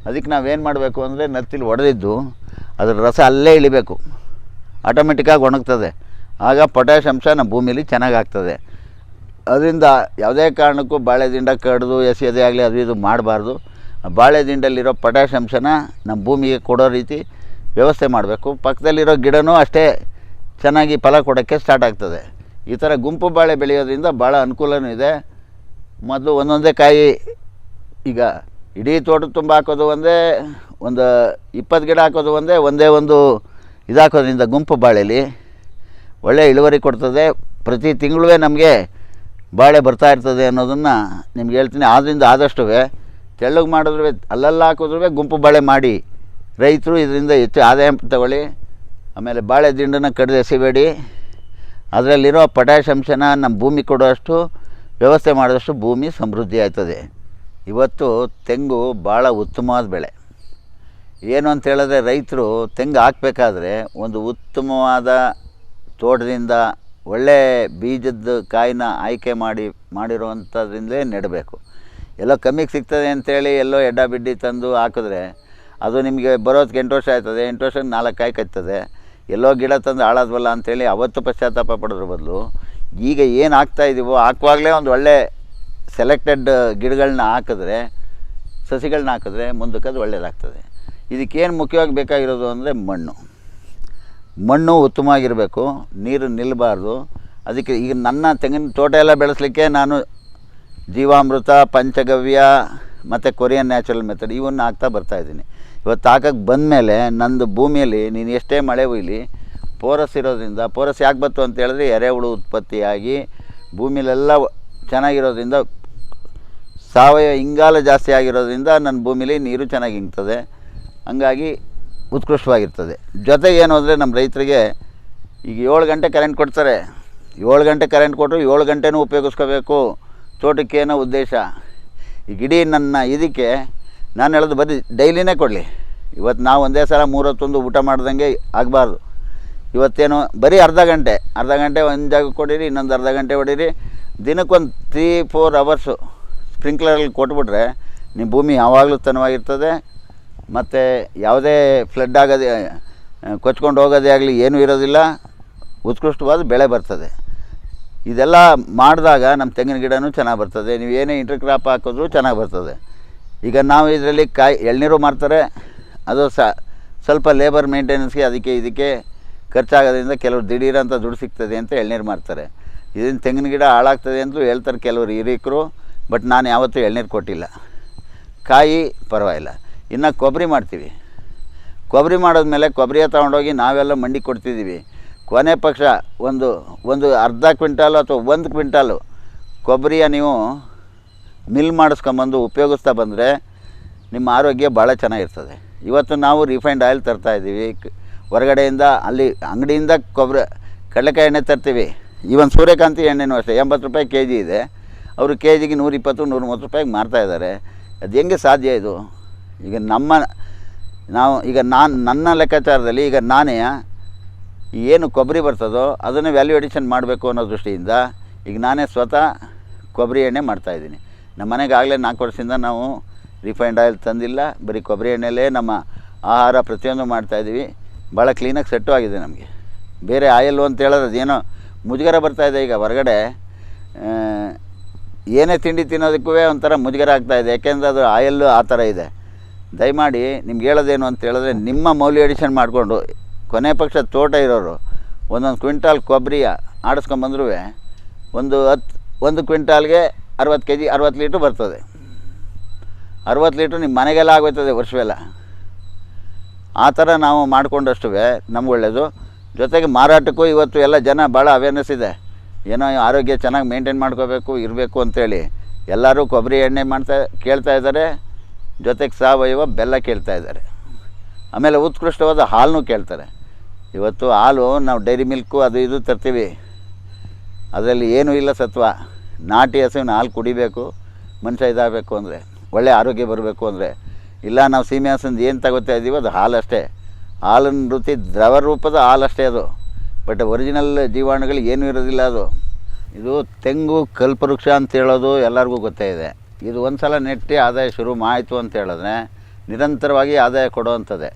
ಅದಕ್ಕೆ ನಾವೇನು ಮಾಡಬೇಕು ಅಂದರೆ ನತ್ತಿಲಿ ಒಡೆದಿದ್ದು ಅದರ ರಸ ಅಲ್ಲೇ ಇಳಿಬೇಕು. ಆಟೋಮೆಟಿಕ್ಕಾಗಿ ಒಣಗ್ತದೆ. ಆಗ ಪೊಟ್ಯಾಷ್ ಅಂಶ ನಮ್ಮ ಭೂಮಿಲಿ ಚೆನ್ನಾಗಾಗ್ತದೆ. ಅದರಿಂದ ಯಾವುದೇ ಕಾರಣಕ್ಕೂ ಬಾಳೆ ದಿಂಡ ಕಡ್ದು ಎಸೆಯೋದೇ ಆಗಲಿ ಅದು ಇದು ಮಾಡಬಾರ್ದು. ಬಾಳೆ ದಿಂಡಲ್ಲಿರೋ ಪೊಟ್ಯಾಷ್ ನಮ್ಮ ಭೂಮಿಗೆ ಕೊಡೋ ರೀತಿ ವ್ಯವಸ್ಥೆ ಮಾಡಬೇಕು. ಪಕ್ಕದಲ್ಲಿರೋ ಗಿಡನೂ ಅಷ್ಟೇ ಚೆನ್ನಾಗಿ ಫಲ ಕೊಡೋಕ್ಕೆ ಸ್ಟಾರ್ಟ್ ಆಗ್ತದೆ. ಈ ಥರ ಗುಂಪು ಬಾಳೆ ಬೆಳೆಯೋದ್ರಿಂದ ಭಾಳ ಅನುಕೂಲವೂ ಇದೆ. ಮೊದಲು ಒಂದೊಂದೇ ಕಾಯಿ ಈಗ ಇಡೀ ತೋಟ ತುಂಬ ಹಾಕೋದು ಒಂದೇ, ಒಂದು ಇಪ್ಪತ್ತು ಗಿಡ ಹಾಕೋದು ಒಂದೇ ಒಂದೇ ಒಂದು ಇದಾಕೋದ್ರಿಂದ ಗುಂಪು ಬಾಳೆಲಿ ಒಳ್ಳೆಯ ಇಳುವರಿ ಕೊಡ್ತದೆ. ಪ್ರತಿ ತಿಂಗಳು ನಮಗೆ ಬಾಳೆ ಬರ್ತಾ ಇರ್ತದೆ ಅನ್ನೋದನ್ನು ನಿಮ್ಗೆ ಹೇಳ್ತೀನಿ. ಆದ್ದರಿಂದ ಆದಷ್ಟು ತೆಳ್ಳಗೆ ಮಾಡಿದ್ರೂ ಅಲ್ಲಲ್ಲ ಹಾಕಿದ್ರೂ ಗುಂಪು ಬಾಳೆ ಮಾಡಿ ರೈತರು ಇದರಿಂದ ಹೆಚ್ಚು ಆದಾಯ ತಗೊಳ್ಳಿ. ಆಮೇಲೆ ಬಾಳೆ ದಿಂಡನ್ನು ಕಡಿದು ಎಸಿಬೇಡಿ. ಅದರಲ್ಲಿರೋ ಪೊಟ್ಯಾಷ್ ಅಂಶನ ನಮ್ಮ ಭೂಮಿ ಕೊಡುವಷ್ಟು, ವ್ಯವಸ್ಥೆ ಮಾಡಿದಷ್ಟು ಭೂಮಿ ಸಮೃದ್ಧಿ ಆಯ್ತದೆ. ಇವತ್ತು ತೆಂಗು ಭಾಳ ಉತ್ತಮವಾದ ಬೆಳೆ. ಏನು ಅಂತ ಹೇಳಿದ್ರೆ ರೈತರು ತೆಂಗು ಹಾಕಬೇಕಾದ್ರೆ ಒಂದು ಉತ್ತಮವಾದ ತೋಟದಿಂದ ಒಳ್ಳೆ ಬೀಜದ ಕಾಯಿನ ಆಯ್ಕೆ ಮಾಡಿ ಮಾಡಿರುವಂಥದ್ರಿಂದಲೇ ನೆಡಬೇಕು. ಎಲ್ಲೋ ಕಮ್ಮಿಗೆ ಸಿಗ್ತದೆ ಅಂತೇಳಿ ಎಲ್ಲೋ ಎಡ್ಡ ಬಿಡ್ಡಿ ತಂದು ಹಾಕಿದ್ರೆ ಅದು ನಿಮಗೆ ಬರೋದಕ್ಕೆ ಎಂಟು ವರ್ಷ ಆಯ್ತದೆ, ಎಂಟು ವರ್ಷಕ್ಕೆ ನಾಲ್ಕು ಕಾಯಿ ಕತ್ತದೆ ಎಲ್ಲೋ ಗಿಡ ತಂದು ಹಾಳಾದ್ವಲ್ಲ ಅಂಥೇಳಿ ಅವತ್ತು ಪಶ್ಚಾತ್ತಾಪ ಪಡೋದ್ರ ಬದಲು ಈಗ ಏನು ಹಾಕ್ತಾ ಇದ್ದೀವೋ ಹಾಕುವಾಗಲೇ ಒಂದು ಒಳ್ಳೆ ಸೆಲೆಕ್ಟೆಡ್ ಗಿಡಗಳನ್ನ ಹಾಕಿದ್ರೆ ಸಸಿಗಳನ್ನ ಹಾಕಿದ್ರೆ ಮುಂದಕ್ಕೆ ಅದು ಒಳ್ಳೆಯದಾಗ್ತದೆ ಇದಕ್ಕೇನು ಮುಖ್ಯವಾಗಿ ಬೇಕಾಗಿರೋದು ಅಂದರೆ ಮಣ್ಣು. ಮಣ್ಣು ಉತ್ತಮವಾಗಿರಬೇಕು, ನೀರು ನಿಲ್ಲಬಾರ್ದು ಅದಕ್ಕೆ ಈಗ ನನ್ನ ತೆಂಗಿನ ತೋಟ ಎಲ್ಲ ಬೆಳೆಸಲಿಕ್ಕೆ ನಾನು ಜೀವಾಮೃತ, ಪಂಚಗವ್ಯ ಮತ್ತು ಕೊರಿಯನ್ ನ್ಯಾಚುರಲ್ ಮೆಥಡ್ ಇವನ್ನ ಹಾಕ್ತಾ ಬರ್ತಾಯಿದ್ದೀನಿ ಇವತ್ತು ಹಾಕಕ್ಕೆ ಬಂದಮೇಲೆ ನಂದು ಭೂಮಿಯಲ್ಲಿ ನೀನು ಎಷ್ಟೇ ಮಳೆ ಹುಯ್ಲಿ ಪೋರಸ್ ಇರೋದ್ರಿಂದ ಪೋರಸ್ ಯಾಕೆ ಬಂತು ಅಂತ ಹೇಳಿದ್ರೆ ಎರೆಹುಳು ಉತ್ಪತ್ತಿಯಾಗಿ ಭೂಮಿಲೆಲ್ಲ ಚೆನ್ನಾಗಿರೋದ್ರಿಂದ ಸಾವಯವ ಇಂಗಾಲ ಜಾಸ್ತಿ ಆಗಿರೋದ್ರಿಂದ ನನ್ನ ಭೂಮಿಲಿ ನೀರು ಚೆನ್ನಾಗಿ ಇಂಗ್ತದೆ. ಹಂಗಾಗಿ ಉತ್ಕೃಷ್ಟವಾಗಿರ್ತದೆ. ಜೊತೆಗೆ ಏನು ಅಂದರೆ ನಮ್ಮ ರೈತರಿಗೆ ಈಗ ಏಳು ಗಂಟೆ ಕರೆಂಟ್ ಕೊಡ್ತಾರೆ. ಏಳು ಗಂಟೆ ಕರೆಂಟ್ ಕೊಟ್ಟರು ಏಳು ಗಂಟೆನೂ ಉಪಯೋಗಿಸ್ಕೋಬೇಕು. ತೋಟಕ್ಕೇನೋ ಉದ್ದೇಶ. ಈಗ ಇಡೀ ನನ್ನ ಇದಕ್ಕೆ ನಾನು ಹೇಳೋದು ಬರೀ ಡೈಲಿನೇ ಕೊಡಲಿ. ಇವತ್ತು ನಾವು ಒಂದೇ ಸಲ ಮೂರೊತ್ತೊಂದು ಊಟ ಮಾಡ್ದಂಗೆ ಆಗಬಾರ್ದು. ಇವತ್ತೇನು, ಬರೀ ಅರ್ಧ ಗಂಟೆ ಅರ್ಧ ಗಂಟೆ ಒಂದು ಜಾಗ ಕೊಡಿರಿ, ಇನ್ನೊಂದು ಅರ್ಧ ಗಂಟೆ ಹೊಡೀರಿ. ದಿನಕ್ಕೊಂದು ತ್ರೀ ಫೋರ್ ಅವರ್ಸು ಸ್ಪ್ರಿಂಕ್ಲರಲ್ಲಿ ಕೊಟ್ಬಿಟ್ರೆ ನಿಮ್ಮ ಭೂಮಿ ಯಾವಾಗಲೂ ತನವಾಗಿರ್ತದೆ ಮತ್ತು ಯಾವುದೇ ಫ್ಲಡ್ ಆಗೋದೇ ಕೊಚ್ಕೊಂಡು ಹೋಗೋದೇ ಆಗಲಿ ಏನೂ ಇರೋದಿಲ್ಲ. ಉತ್ಕೃಷ್ಟವಾದ ಬೆಳೆ ಬರ್ತದೆ. ಇದೆಲ್ಲ ಮಾಡಿದಾಗ ನಮ್ಮ ತೆಂಗಿನ ಗಿಡನೂ ಚೆನ್ನಾಗಿ ಬರ್ತದೆ. ನೀವು ಏನೇ ಇಂಟರ್ ಕ್ರಾಪ್ ಹಾಕಿದ್ರೂ ಚೆನ್ನಾಗಿ ಬರ್ತದೆ. ಈಗ ನಾವು ಇದರಲ್ಲಿ ಕಾಯಿ ಎಳ್ನೀರು ಮಾರ್ತಾರೆ, ಅದು ಸ್ವಲ್ಪ ಲೇಬರ್ ಮೇಂಟೆನೆನ್ಸ್ಗೆ ಅದಕ್ಕೆ ಇದಕ್ಕೆ ಖರ್ಚಾಗೋದ್ರಿಂದ ಕೆಲವರು ದಿಢೀರಂಥ ಅಂತ ದುಡ್ಡು ಸಿಗ್ತದೆ ಅಂತ ಎಳ್ನೀರು ಮಾರ್ತಾರೆ. ಇದರಿಂದ ತೆಂಗಿನ ಗಿಡ ಹಾಳಾಗ್ತದೆ ಅಂತಲೂ ಹೇಳ್ತಾರೆ ಕೆಲವರು ಹಿರಿಯಕರು ಬಟ್ ನಾನು ಯಾವತ್ತೂ ಎಳ್ನೀರು ಕೊಟ್ಟಿಲ್ಲ. ಕಾಯಿ ಪರವಾಗಿಲ್ಲ. ಇನ್ನು ಕೊಬ್ಬರಿ ಮಾಡ್ತೀವಿ. ಕೊಬ್ಬರಿ ಮಾಡಿದ್ಮೇಲೆ ಕೊಬ್ಬರಿಯ ತೊಗೊಂಡೋಗಿ ನಾವೆಲ್ಲ ಮಂಡಿ ಕೊಡ್ತಿದ್ದೀವಿ. ಕೊನೆ ಪಕ್ಷ ಒಂದು ಒಂದು ಅರ್ಧ ಕ್ವಿಂಟಾಲು ಅಥವಾ ಒಂದು ಕ್ವಿಂಟಾಲು ಕೊಬ್ಬರಿಯ ನೀವು ಮಿಲ್ ಮಾಡಿಸ್ಕೊಂಬಂದು ಉಪಯೋಗಿಸ್ತಾ ಬಂದರೆ ನಿಮ್ಮ ಆರೋಗ್ಯ ಭಾಳ ಚೆನ್ನಾಗಿರ್ತದೆ. ಇವತ್ತು ನಾವು ರಿಫೈಂಡ್ ಆಯಿಲ್ ತರ್ತಾ ಇದ್ದೀವಿ. ಕ- ಹೊರಗಡೆಯಿಂದ ಅಲ್ಲಿ ಅಂಗಡಿಯಿಂದ ಕೊಬ್ಬರಿ ಕಡಲೆಕಾಯಿ ಎಣ್ಣೆ ತರ್ತೀವಿ. ಈವನ್ ಸೂರ್ಯಕಾಂತಿ ಎಣ್ಣೆನೂ ಅಷ್ಟೇ, ಎಂಬತ್ತು ರೂಪಾಯಿ ಕೆ ಜಿ ಇದೆ. ಅವರು ಕೆ ಜಿಗೆ ನೂರಿಪ್ಪತ್ತು ನೂರ ಮೂವತ್ತು ರೂಪಾಯಿಗೆ ಮಾರ್ತಾ ಇದ್ದಾರೆ. ಅದು ಹೆಂಗೆ ಸಾಧ್ಯ ಇದು? ಈಗ ನಮ್ಮ, ನಾವು, ಈಗ ನಾನು, ನನ್ನ ಲೆಕ್ಕಾಚಾರದಲ್ಲಿ ಈಗ ನಾನೇ ಏನು ಕೊಬ್ಬರಿ ಬರ್ತದೋ ಅದನ್ನು ವ್ಯಾಲ್ಯೂ ಎಡಿಷನ್ ಮಾಡಬೇಕು ಅನ್ನೋ ದೃಷ್ಟಿಯಿಂದ ಈಗ ನಾನೇ ಸ್ವತಃ ಕೊಬ್ಬರಿ ಎಣ್ಣೆ ಮಾಡ್ತಾಯಿದ್ದೀನಿ ನಮ್ಮ ಮನೆಗೆ ಆಗಲೇ ನಾಲ್ಕು ವರ್ಷದಿಂದ ನಾವು ರಿಫೈಂಡ್ ಆಯಿಲ್ ತಂದಿಲ್ಲ, ಬರೀ ಕೊಬ್ಬರಿ ಎಣ್ಣೆಲೇ ನಮ್ಮ ಆಹಾರ ಪ್ರತಿಯೊಂದು ಮಾಡ್ತಾಯಿದ್ದೀವಿ ಭಾಳ ಕ್ಲೀನಾಗಿ ಸೆಟ್ಟು ಆಗಿದೆ ನಮಗೆ. ಬೇರೆ ಆಯಿಲ್ಲು ಅಂತ ಹೇಳೋದು ಅದೇನೋ ಮುಜುಗರ ಬರ್ತಾಯಿದೆ ಈಗ ಹೊರಗಡೆ. ಏನೇ ತಿಂಡಿ ತಿನ್ನೋದಕ್ಕೂ ಒಂಥರ ಮುಜುಗರ ಆಗ್ತಾಯಿದೆ ಯಾಕೆಂದರೆ ಅದು ಆಯಲ್ಲು ಆ ಥರ ಇದೆ. ದಯಮಾಡಿ ನಿಮ್ಗೆ ಹೇಳೋದೇನು ಅಂತ ಹೇಳಿದ್ರೆ ನಿಮ್ಮ ಮೌಲ್ಯ ಎಡಿಷನ್ ಮಾಡಿಕೊಂಡು, ಕೊನೆ ಪಕ್ಷ ತೋಟ ಇರೋರು, ಒಂದೊಂದು ಕ್ವಿಂಟಾಲ್ ಕೊಬ್ಬರಿಯ ಆಡಿಸ್ಕೊಂಬಂದ್ರೂ ಒಂದು ಹತ್ತು ಒಂದು ಕ್ವಿಂಟಾಲ್ಗೆ ಅರವತ್ತು ಕೆ ಜಿ ಅರವತ್ತು ಲೀಟ್ರ್ ಬರ್ತದೆ. ಅರವತ್ತು ಲೀಟ್ರ್ ನಿಮ್ಮ ಮನೆಗೆಲ್ಲ ಆಗೋಯ್ತದೆ ವರ್ಷವೆಲ್ಲ. ಆ ಥರ ನಾವು ಮಾಡಿಕೊಂಡಷ್ಟು ನಮ್ಗೆ ಒಳ್ಳೆಯದು ಜೊತೆಗೆ ಮಾರಾಟಕ್ಕೂ ಇವತ್ತು ಎಲ್ಲ ಜನ ಭಾಳ ಅವೇರ್ನೆಸ್ ಇದೆ. ಏನೋ ಆರೋಗ್ಯ ಚೆನ್ನಾಗಿ ಮೇಂಟೈನ್ ಮಾಡ್ಕೋಬೇಕು, ಇರಬೇಕು ಅಂತೇಳಿ. ಎಲ್ಲರೂ ಕೊಬ್ಬರಿ ಎಣ್ಣೆ ಮಾಡ್ತಾ, ಕೇಳ್ತಾ ಇದ್ದಾರೆ. ಜೊತೆಗೆ ಸಾವಯವ ಬೆಲ್ಲ ಕೇಳ್ತಾ ಇದ್ದಾರೆ. ಆಮೇಲೆ ಉತ್ಕೃಷ್ಟವಾದ ಹಾಲನ್ನು ಕೇಳ್ತಾರೆ. ಇವತ್ತು ಹಾಲು ನಾವು ಡೈರಿ ಮಿಲ್ಕು ಅದು ಇದು ತರ್ತೀವಿ. ಅದರಲ್ಲಿ ಏನೂ ಇಲ್ಲ ಸತ್ವ. ನಾಟಿ ಹಸುವಿನ ಹಾಲು ಕುಡಿಬೇಕು, ಮನುಷ್ಯ ಇದಾಗಬೇಕು ಅಂದರೆ, ಒಳ್ಳೆ ಆರೋಗ್ಯ ಬರಬೇಕು ಅಂದರೆ, ಇಲ್ಲ ನಾವು ಸೀಮೆ ಹಸುವಿಂದ ಏನು ತಗೋತಾ ಇದ್ದೀವೋ ಅದು ಹಾಲು ಅಷ್ಟೇ ಹಾಲಿನ ರುಚಿ ದ್ರವ ರೂಪದ ಹಾಲು ಅಷ್ಟೇ ಅದು. ಬಟ್ ಒರಿಜಿನಲ್ ಜೀವಾಣುಗಳು ಏನೂ ಇರೋದಿಲ್ಲ ಅದು. ಇದು ತೆಂಗು, ಕಲ್ಪವೃಕ್ಷ ಅಂತ ಹೇಳೋದು ಎಲ್ಲರಿಗೂ ಗೊತ್ತೇ ಇದೆ. ಇದು ಒಂದು ಸಲ ನೆಟ್ಟಿ ಆದಾಯ ಶುರು ಮಾಯಿತು ಅಂತ ಹೇಳಿದ್ರೆ ನಿರಂತರವಾಗಿ ಆದಾಯ ಕೊಡುವಂಥದ್ದೇ.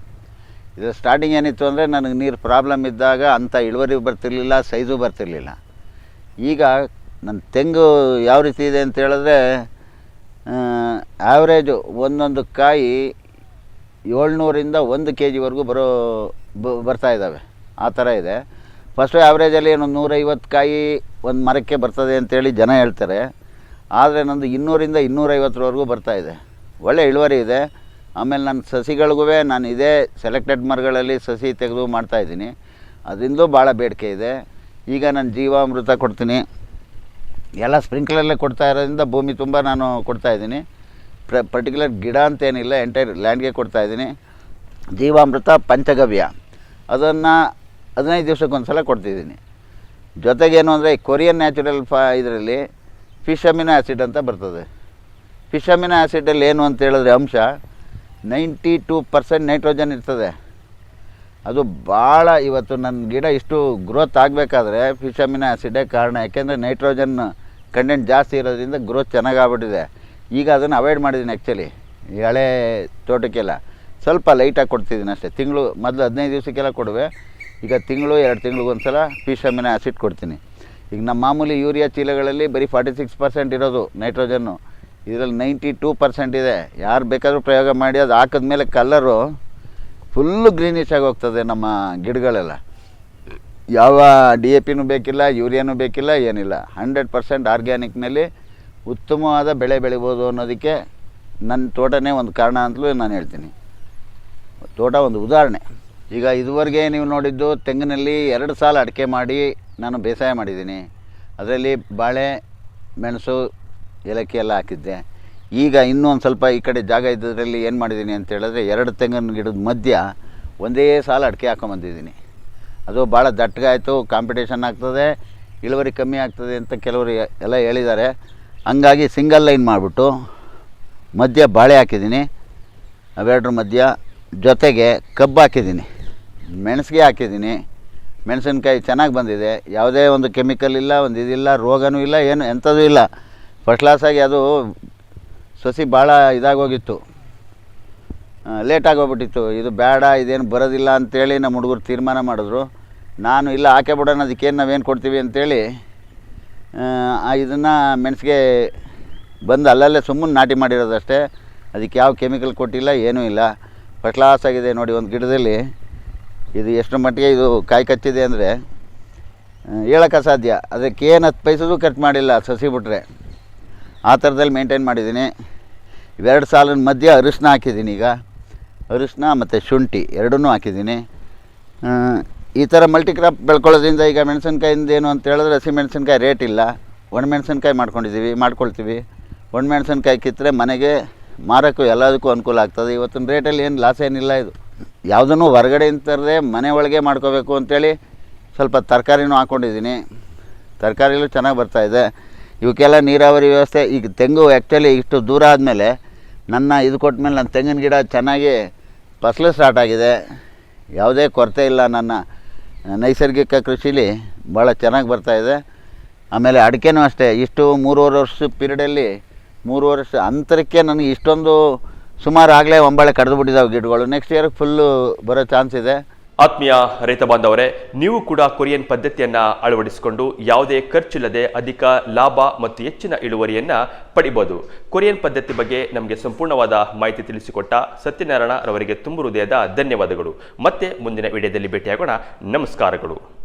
ಇದು ಸ್ಟಾರ್ಟಿಂಗ್ ಏನಿತ್ತು ಅಂದರೆ ನನಗೆ ನೀರು ಪ್ರಾಬ್ಲಮ್ ಇದ್ದಾಗ ಅಂಥ ಇಳುವರಿ ಬರ್ತಿರಲಿಲ್ಲ ಸೈಜು ಬರ್ತಿರಲಿಲ್ಲ. ಈಗ ನನ್ನ ತೆಂಗು ಯಾವ ರೀತಿ ಇದೆ ಅಂತ ಹೇಳಿದ್ರೆ ಆ್ಯಾವ್ರೇಜು ಒಂದೊಂದು ಕಾಯಿ ಏಳ್ನೂರಿಂದ ಒಂದು ಕೆ ಜಿವರೆಗೂ ಬರೋ ಬರ್ತಾ ಇದ್ದಾವೆ. ಆ ಥರ ಇದೆ. ಫಸ್ಟು ಆ್ಯಾವ್ರೇಜಲ್ಲಿ ಒಂದು ನೂರೈವತ್ತು ಕಾಯಿ ಒಂದು ಮರಕ್ಕೆ ಬರ್ತದೆ ಅಂತೇಳಿ ಜನ ಹೇಳ್ತಾರೆ. ಆದರೆ ನಂದು ಇನ್ನೂರಿಂದ ಇನ್ನೂರೈವತ್ತರವರೆಗೂ ಬರ್ತಾ ಇದೆ. ಒಳ್ಳೆ ಇಳುವರಿ ಇದೆ. ಆಮೇಲೆ ನನ್ನ ಸಸಿಗಳಿಗೂ ನಾನು ಇದೇ ಸೆಲೆಕ್ಟೆಡ್ ಮರಗಳಲ್ಲಿ ಸಸಿ ತೆಗೆದು ಮಾಡ್ತಾಯಿದ್ದೀನಿ ಅದರಿಂದ ಭಾಳ ಬೇಡಿಕೆ ಇದೆ. ಈಗ ನಾನು ಜೀವಾಮೃತ ಕೊಡ್ತೀನಿ. ಎಲ್ಲ ಸ್ಪ್ರಿಂಕ್ಲರ್ಲೇ ಕೊಡ್ತಾ ಇರೋದ್ರಿಂದ ಭೂಮಿ ತುಂಬ ನಾನು ಕೊಡ್ತಾ ಇದ್ದೀನಿ. ಪ್ರ ಪರ್ಟಿಕ್ಯುಲರ್ ಗಿಡ ಅಂತೇನಿಲ್ಲ ಎಂಟೈರ್ ಲ್ಯಾಂಡ್ಗೆ ಕೊಡ್ತಾ ಇದ್ದೀನಿ. ಜೀವಾಮೃತ ಪಂಚಗವ್ಯ. ಅದನ್ನು ಹದಿನೈದು ದಿವಸಕ್ಕೊಂದು ಸಲ ಕೊಡ್ತಿದ್ದೀನಿ ಜೊತೆಗೇನು ಅಂದರೆ ಕೊರಿಯನ್ ನ್ಯಾಚುರಲ್ ಫಾ ಇದರಲ್ಲಿ ಫಿಶ್ ಅಮಿನೋ ಆ್ಯಸಿಡ್ ಅಂತ ಬರ್ತದೆ. ಫಿಶ್ ಅಮಿನೋ ಆ್ಯಸಿಡಲ್ಲಿ ಏನು ಅಂತ ಹೇಳಿದ್ರೆ ಅಂಶ, ನೈಂಟಿ ಟೂ ಪರ್ಸೆಂಟ್ ನೈಟ್ರೋಜನ್ ಇರ್ತದೆ. ಅದು ಭಾಳ ಇವತ್ತು ನನ್ನ ಗಿಡ ಇಷ್ಟು ಗ್ರೋತ್ ಆಗಬೇಕಾದ್ರೆ ಫಿಶ್ ಆ್ಯಸಿಡೇ ಕಾರಣ. ಯಾಕೆಂದರೆ ನೈಟ್ರೋಜನ್ ಕಂಟೆಂಟ್ ಜಾಸ್ತಿ ಇರೋದ್ರಿಂದ ಗ್ರೋತ್ ಚೆನ್ನಾಗಿ ಆಗ್ಬಿಟ್ಟಿದೆ ಈಗ ಅದನ್ನು ಅವಾಯ್ಡ್ ಮಾಡಿದ್ದೀನಿ ಆ್ಯಕ್ಚುಲಿ ಈ ಹಳೆ ತೋಟಕ್ಕೆಲ್ಲ. ಸ್ವಲ್ಪ ಲೈಟಾಗಿ ಕೊಡ್ತಿದ್ದೀನಿ ಅಷ್ಟೇ. ತಿಂಗಳು, ಮೊದಲು ಹದಿನೈದು ದಿವಸಕ್ಕೆಲ್ಲ ಕೊಡುವೆ. ಈಗ ತಿಂಗಳು, ಎರಡು ತಿಂಗಳಿಗೊಂದು ಸಲ ಫಿಶ್ ಆಸಿಡ್ ಕೊಡ್ತೀನಿ. ಈಗ ನಮ್ಮ ಮಾಮೂಲಿ ಯೂರಿಯಾ ಚೀಲಗಳಲ್ಲಿ ಬರೀ ಫಾರ್ಟಿ ಸಿಕ್ಸ್ ಪರ್ಸೆಂಟ್ ಇರೋದು ನೈಟ್ರೋಜನ್ನು ಇದರಲ್ಲಿ ನೈಂಟಿ ಟೂ ಪರ್ಸೆಂಟ್ ಇದೆ. ಯಾರು ಬೇಕಾದರೂ ಪ್ರಯೋಗ ಮಾಡಿ ಅದು ಹಾಕಿದ್ಮೇಲೆ ಕಲ್ಲರು ಫುಲ್ಲು ಗ್ರೀನಿಶ್ ಆಗಿ ಹೋಗ್ತದೆ ನಮ್ಮ ಗಿಡಗಳೆಲ್ಲ. ಯಾವ ಡಿ ಎ ಪಿನೂ ಬೇಕಿಲ್ಲ, ಯೂರಿಯಾನೂ ಬೇಕಿಲ್ಲ, ಏನಿಲ್ಲ. ಹಂಡ್ರೆಡ್ ಪರ್ಸೆಂಟ್ ಆರ್ಗ್ಯಾನಿಕ್ನಲ್ಲಿ ಉತ್ತಮವಾದ ಬೆಳೆ ಬೆಳಿಬೋದು ಅನ್ನೋದಕ್ಕೆ ನನ್ನ ತೋಟನೇ ಒಂದು ಕಾರಣ ಅಂತಲೂ ನಾನು ಹೇಳ್ತೀನಿ. ತೋಟ ಒಂದು ಉದಾಹರಣೆ. ಈಗ ಇದುವರೆಗೆ ನೀವು ನೋಡಿದ್ದು ತೆಂಗಿನಲ್ಲಿ ಎರಡು ಸಾಲ ಅಡಿಕೆ ಮಾಡಿ ನಾನು ಬೇಸಾಯ ಮಾಡಿದ್ದೀನಿ. ಅದರಲ್ಲಿ ಬಾಳೆ, ಮೆಣಸು, ಏಲಕ್ಕಿ ಎಲ್ಲ ಹಾಕಿದ್ದೆ. ಈಗ ಇನ್ನೂ ಒಂದು ಸ್ವಲ್ಪ ಈ ಕಡೆ ಜಾಗ ಇದ್ದದ್ರಲ್ಲಿ ಏನು ಮಾಡಿದ್ದೀನಿ ಅಂತ ಹೇಳಿದ್ರೆ ಎರಡು ತೆಂಗಿನ ಗಿಡದ ಮಧ್ಯ ಒಂದೇ ಸಾಲ ಅಡಿಕೆ ಹಾಕೊಂಬಂದಿದ್ದೀನಿ ಅದು ಭಾಳ ದಟ್ಟಗಾಯಿತು ಕಾಂಪಿಟೇಷನ್ ಆಗ್ತದೆ, ಇಳುವರಿ ಕಮ್ಮಿ ಆಗ್ತದೆ ಅಂತ ಕೆಲವರು ಎಲ್ಲ ಹೇಳಿದ್ದಾರೆ. ಹಂಗಾಗಿ ಸಿಂಗಲ್ ಲೈನ್ ಮಾಡಿಬಿಟ್ಟು ಮಧ್ಯ ಬಾಳೆ ಹಾಕಿದ್ದೀನಿ. ಅವೆರಡರ ಮಧ್ಯ ಜೊತೆಗೆ ಕಬ್ಬು ಹಾಕಿದ್ದೀನಿ. ಮೆಣಸಿಗೆ ಹಾಕಿದ್ದೀನಿ. ಮೆಣಸಿನ್ಕಾಯಿ ಚೆನ್ನಾಗಿ ಬಂದಿದೆ. ಯಾವುದೇ ಒಂದು ಕೆಮಿಕಲ್ ಇಲ್ಲ, ಒಂದು ಇದಿಲ್ಲ, ರೋಗನೂ ಇಲ್ಲ, ಏನು ಎಂಥದೂ ಇಲ್ಲ. ಫಸ್ಟ್ ಕ್ಲಾಸಾಗಿ ಅದು ಸಸಿ ಭಾಳ ಇದಾಗೋಗಿತ್ತು. ಲೇಟಾಗಿ ಆಗೋಗ್ಬಿಟ್ಟಿತ್ತು. ಇದು ಬೇಡ, ಇದೇನು ಬರೋದಿಲ್ಲ ಅಂತೇಳಿ ನಮ್ಮ ಹುಡುಗರು ತೀರ್ಮಾನ ಮಾಡಿದ್ರು. ನಾನು ಇಲ್ಲ ಹಾಕೇ ಬಿಡೋಣ ಅದಕ್ಕೇನು ನಾವೇನು ಕೊಡ್ತೀವಿ ಅಂತೇಳಿ ಇದನ್ನು ಮೆಣಸಿಗೆ ಬಂದು ಅಲ್ಲಲ್ಲೇ ಸುಮ್ಮನೆ ನಾಟಿ ಮಾಡಿರೋದಷ್ಟೇ. ಅದಕ್ಕೆ ಯಾವ ಕೆಮಿಕಲ್ ಕೊಟ್ಟಿಲ್ಲ, ಏನೂ ಇಲ್ಲ. ಫಸ್ಟ್ ಕ್ಲಾಸ್ ಆಗಿದೆ ನೋಡಿ ಒಂದು ಗಿಡದಲ್ಲಿ. ಇದು ಎಷ್ಟು ಮಟ್ಟಿಗೆ ಇದು ಕಾಯಿ ಕಚ್ಚಿದೆ ಅಂದರೆ ಹೇಳೋಕ್ಕೆ ಸಾಧ್ಯ. ಅದಕ್ಕೆ ಏನು ಹತ್ತು ಪೈಸದು ಖರ್ಚು ಮಾಡಿಲ್ಲ, ಸಸಿ ಬಿಟ್ರೆ. ಆ ಥರದಲ್ಲಿ ಮೇಂಟೈನ್ ಮಾಡಿದ್ದೀನಿ. ಇವೆರಡು ಸಾಲಿನ ಮಧ್ಯೆ ಅರಿಶಿನ ಹಾಕಿದ್ದೀನಿ ಈಗ. ಅರಿಶಿನ ಮತ್ತು ಶುಂಠಿ, ಎರಡನ್ನೂ ಹಾಕಿದ್ದೀನಿ. ಈ ಥರ ಮಲ್ಟಿ ಕ್ರಾಪ್ ಬೆಳ್ಕೊಳ್ಳೋದ್ರಿಂದ ಈಗ ಮೆಣಸಿನ್ಕಾಯಿಂದ ಏನು ಅಂತ ಹೇಳಿದ್ರೆ ಹಸಿ ಮೆಣಸಿನ್ಕಾಯಿ ರೇಟ್ ಇಲ್ಲ. ಒಣಮೆಣಸಿನ್ಕಾಯಿ ಮಾಡ್ಕೊಂಡಿದ್ದೀವಿ ಮಾಡ್ಕೊಳ್ತೀವಿ. ಒಣಮೆಣಸಿನ್ಕಾಯಿ ಕಿತ್ತರೆ ಮನೆಗೆ ಮಾರೋಕ್ಕೂ ಎಲ್ಲದಕ್ಕೂ ಅನುಕೂಲ ಆಗ್ತದೆ. ಇವತ್ತಿನ ರೇಟಲ್ಲಿ ಏನು ಲಾಸ್ ಏನಿಲ್ಲ ಇದು. ಯಾವುದನ್ನು ಹೊರಗಡೆಯಿಂದ ತರದೆ ಮನೆ ಒಳಗೆ ಮಾಡ್ಕೋಬೇಕು ಅಂಥೇಳಿ ಸ್ವಲ್ಪ ತರಕಾರಿನೂ ಹಾಕ್ಕೊಂಡಿದ್ದೀನಿ ತರಕಾರಿಲೂ ಚೆನ್ನಾಗಿ ಬರ್ತಾಯಿದೆ ಇವಕ್ಕೆಲ್ಲ ನೀರಾವರಿ ವ್ಯವಸ್ಥೆ, ಈಗ ತೆಂಗು ಆ್ಯಕ್ಚುಲಿ ಇಷ್ಟು ದೂರ ಆದಮೇಲೆ ನನ್ನ ಇದು ಕೊಟ್ಟ ಮೇಲೆ ನನ್ನ ತೆಂಗಿನ ಗಿಡ ಚೆನ್ನಾಗಿ ಫಸಲು ಸ್ಟಾರ್ಟ್ ಆಗಿದೆ. ಯಾವುದೇ ಕೊರತೆ ಇಲ್ಲ ನನ್ನ, ನೈಸರ್ಗಿಕ ಕೃಷಿಲಿ ಭಾಳ ಚೆನ್ನಾಗಿ ಬರ್ತಾಯಿದೆ ಆಮೇಲೆ ಅಡಿಕೆನೂ ಅಷ್ಟೇ, ಇಷ್ಟು ಮೂರುವರೆ ವರ್ಷ ಪೀರಿಯಡಲ್ಲಿ ಮೂರು ವರ್ಷ ಅಂತರಕ್ಕೆ ನನಗೆ ಇಷ್ಟೊಂದು ಸುಮಾರು ಆಗಲೇ ಒಂಬಳೆ ಕಡ್ದು ಬಿಟ್ಟಿದ್ದಾವೆ ಗಿಡಗಳು. ನೆಕ್ಸ್ಟ್ ಇಯರ್ ಫುಲ್ಲು ಬರೋ ಚಾನ್ಸ್ ಇದೆ. ಆತ್ಮೀಯ ರೈತ ಬಾಂಧವರೇ, ನೀವು ಕೂಡ ಕೊರಿಯನ್ ಪದ್ಧತಿಯನ್ನ ಅಳವಡಿಸಿಕೊಂಡು ಯಾವುದೇ ಖರ್ಚಿಲ್ಲದೆ ಅಧಿಕ ಲಾಭ ಮತ್ತು ಹೆಚ್ಚಿನ ಇಳುವರಿಯನ್ನ ಪಡಿಬೋದು. ಕೊರಿಯನ್ ಪದ್ಧತಿ ಬಗ್ಗೆ ನಮಗೆ ಸಂಪೂರ್ಣವಾದ ಮಾಹಿತಿ ತಿಳಿಸಿಕೊಟ್ಟ ಸತ್ಯನಾರಾಯಣ ರವರಿಗೆ ತುಂಬ ಹೃದಯದ ಧನ್ಯವಾದಗಳು. ಮತ್ತೆ ಮುಂದಿನ ವಿಡಿಯೋದಲ್ಲಿ ಭೇಟಿಯಾಗೋಣ. ನಮಸ್ಕಾರಗಳು.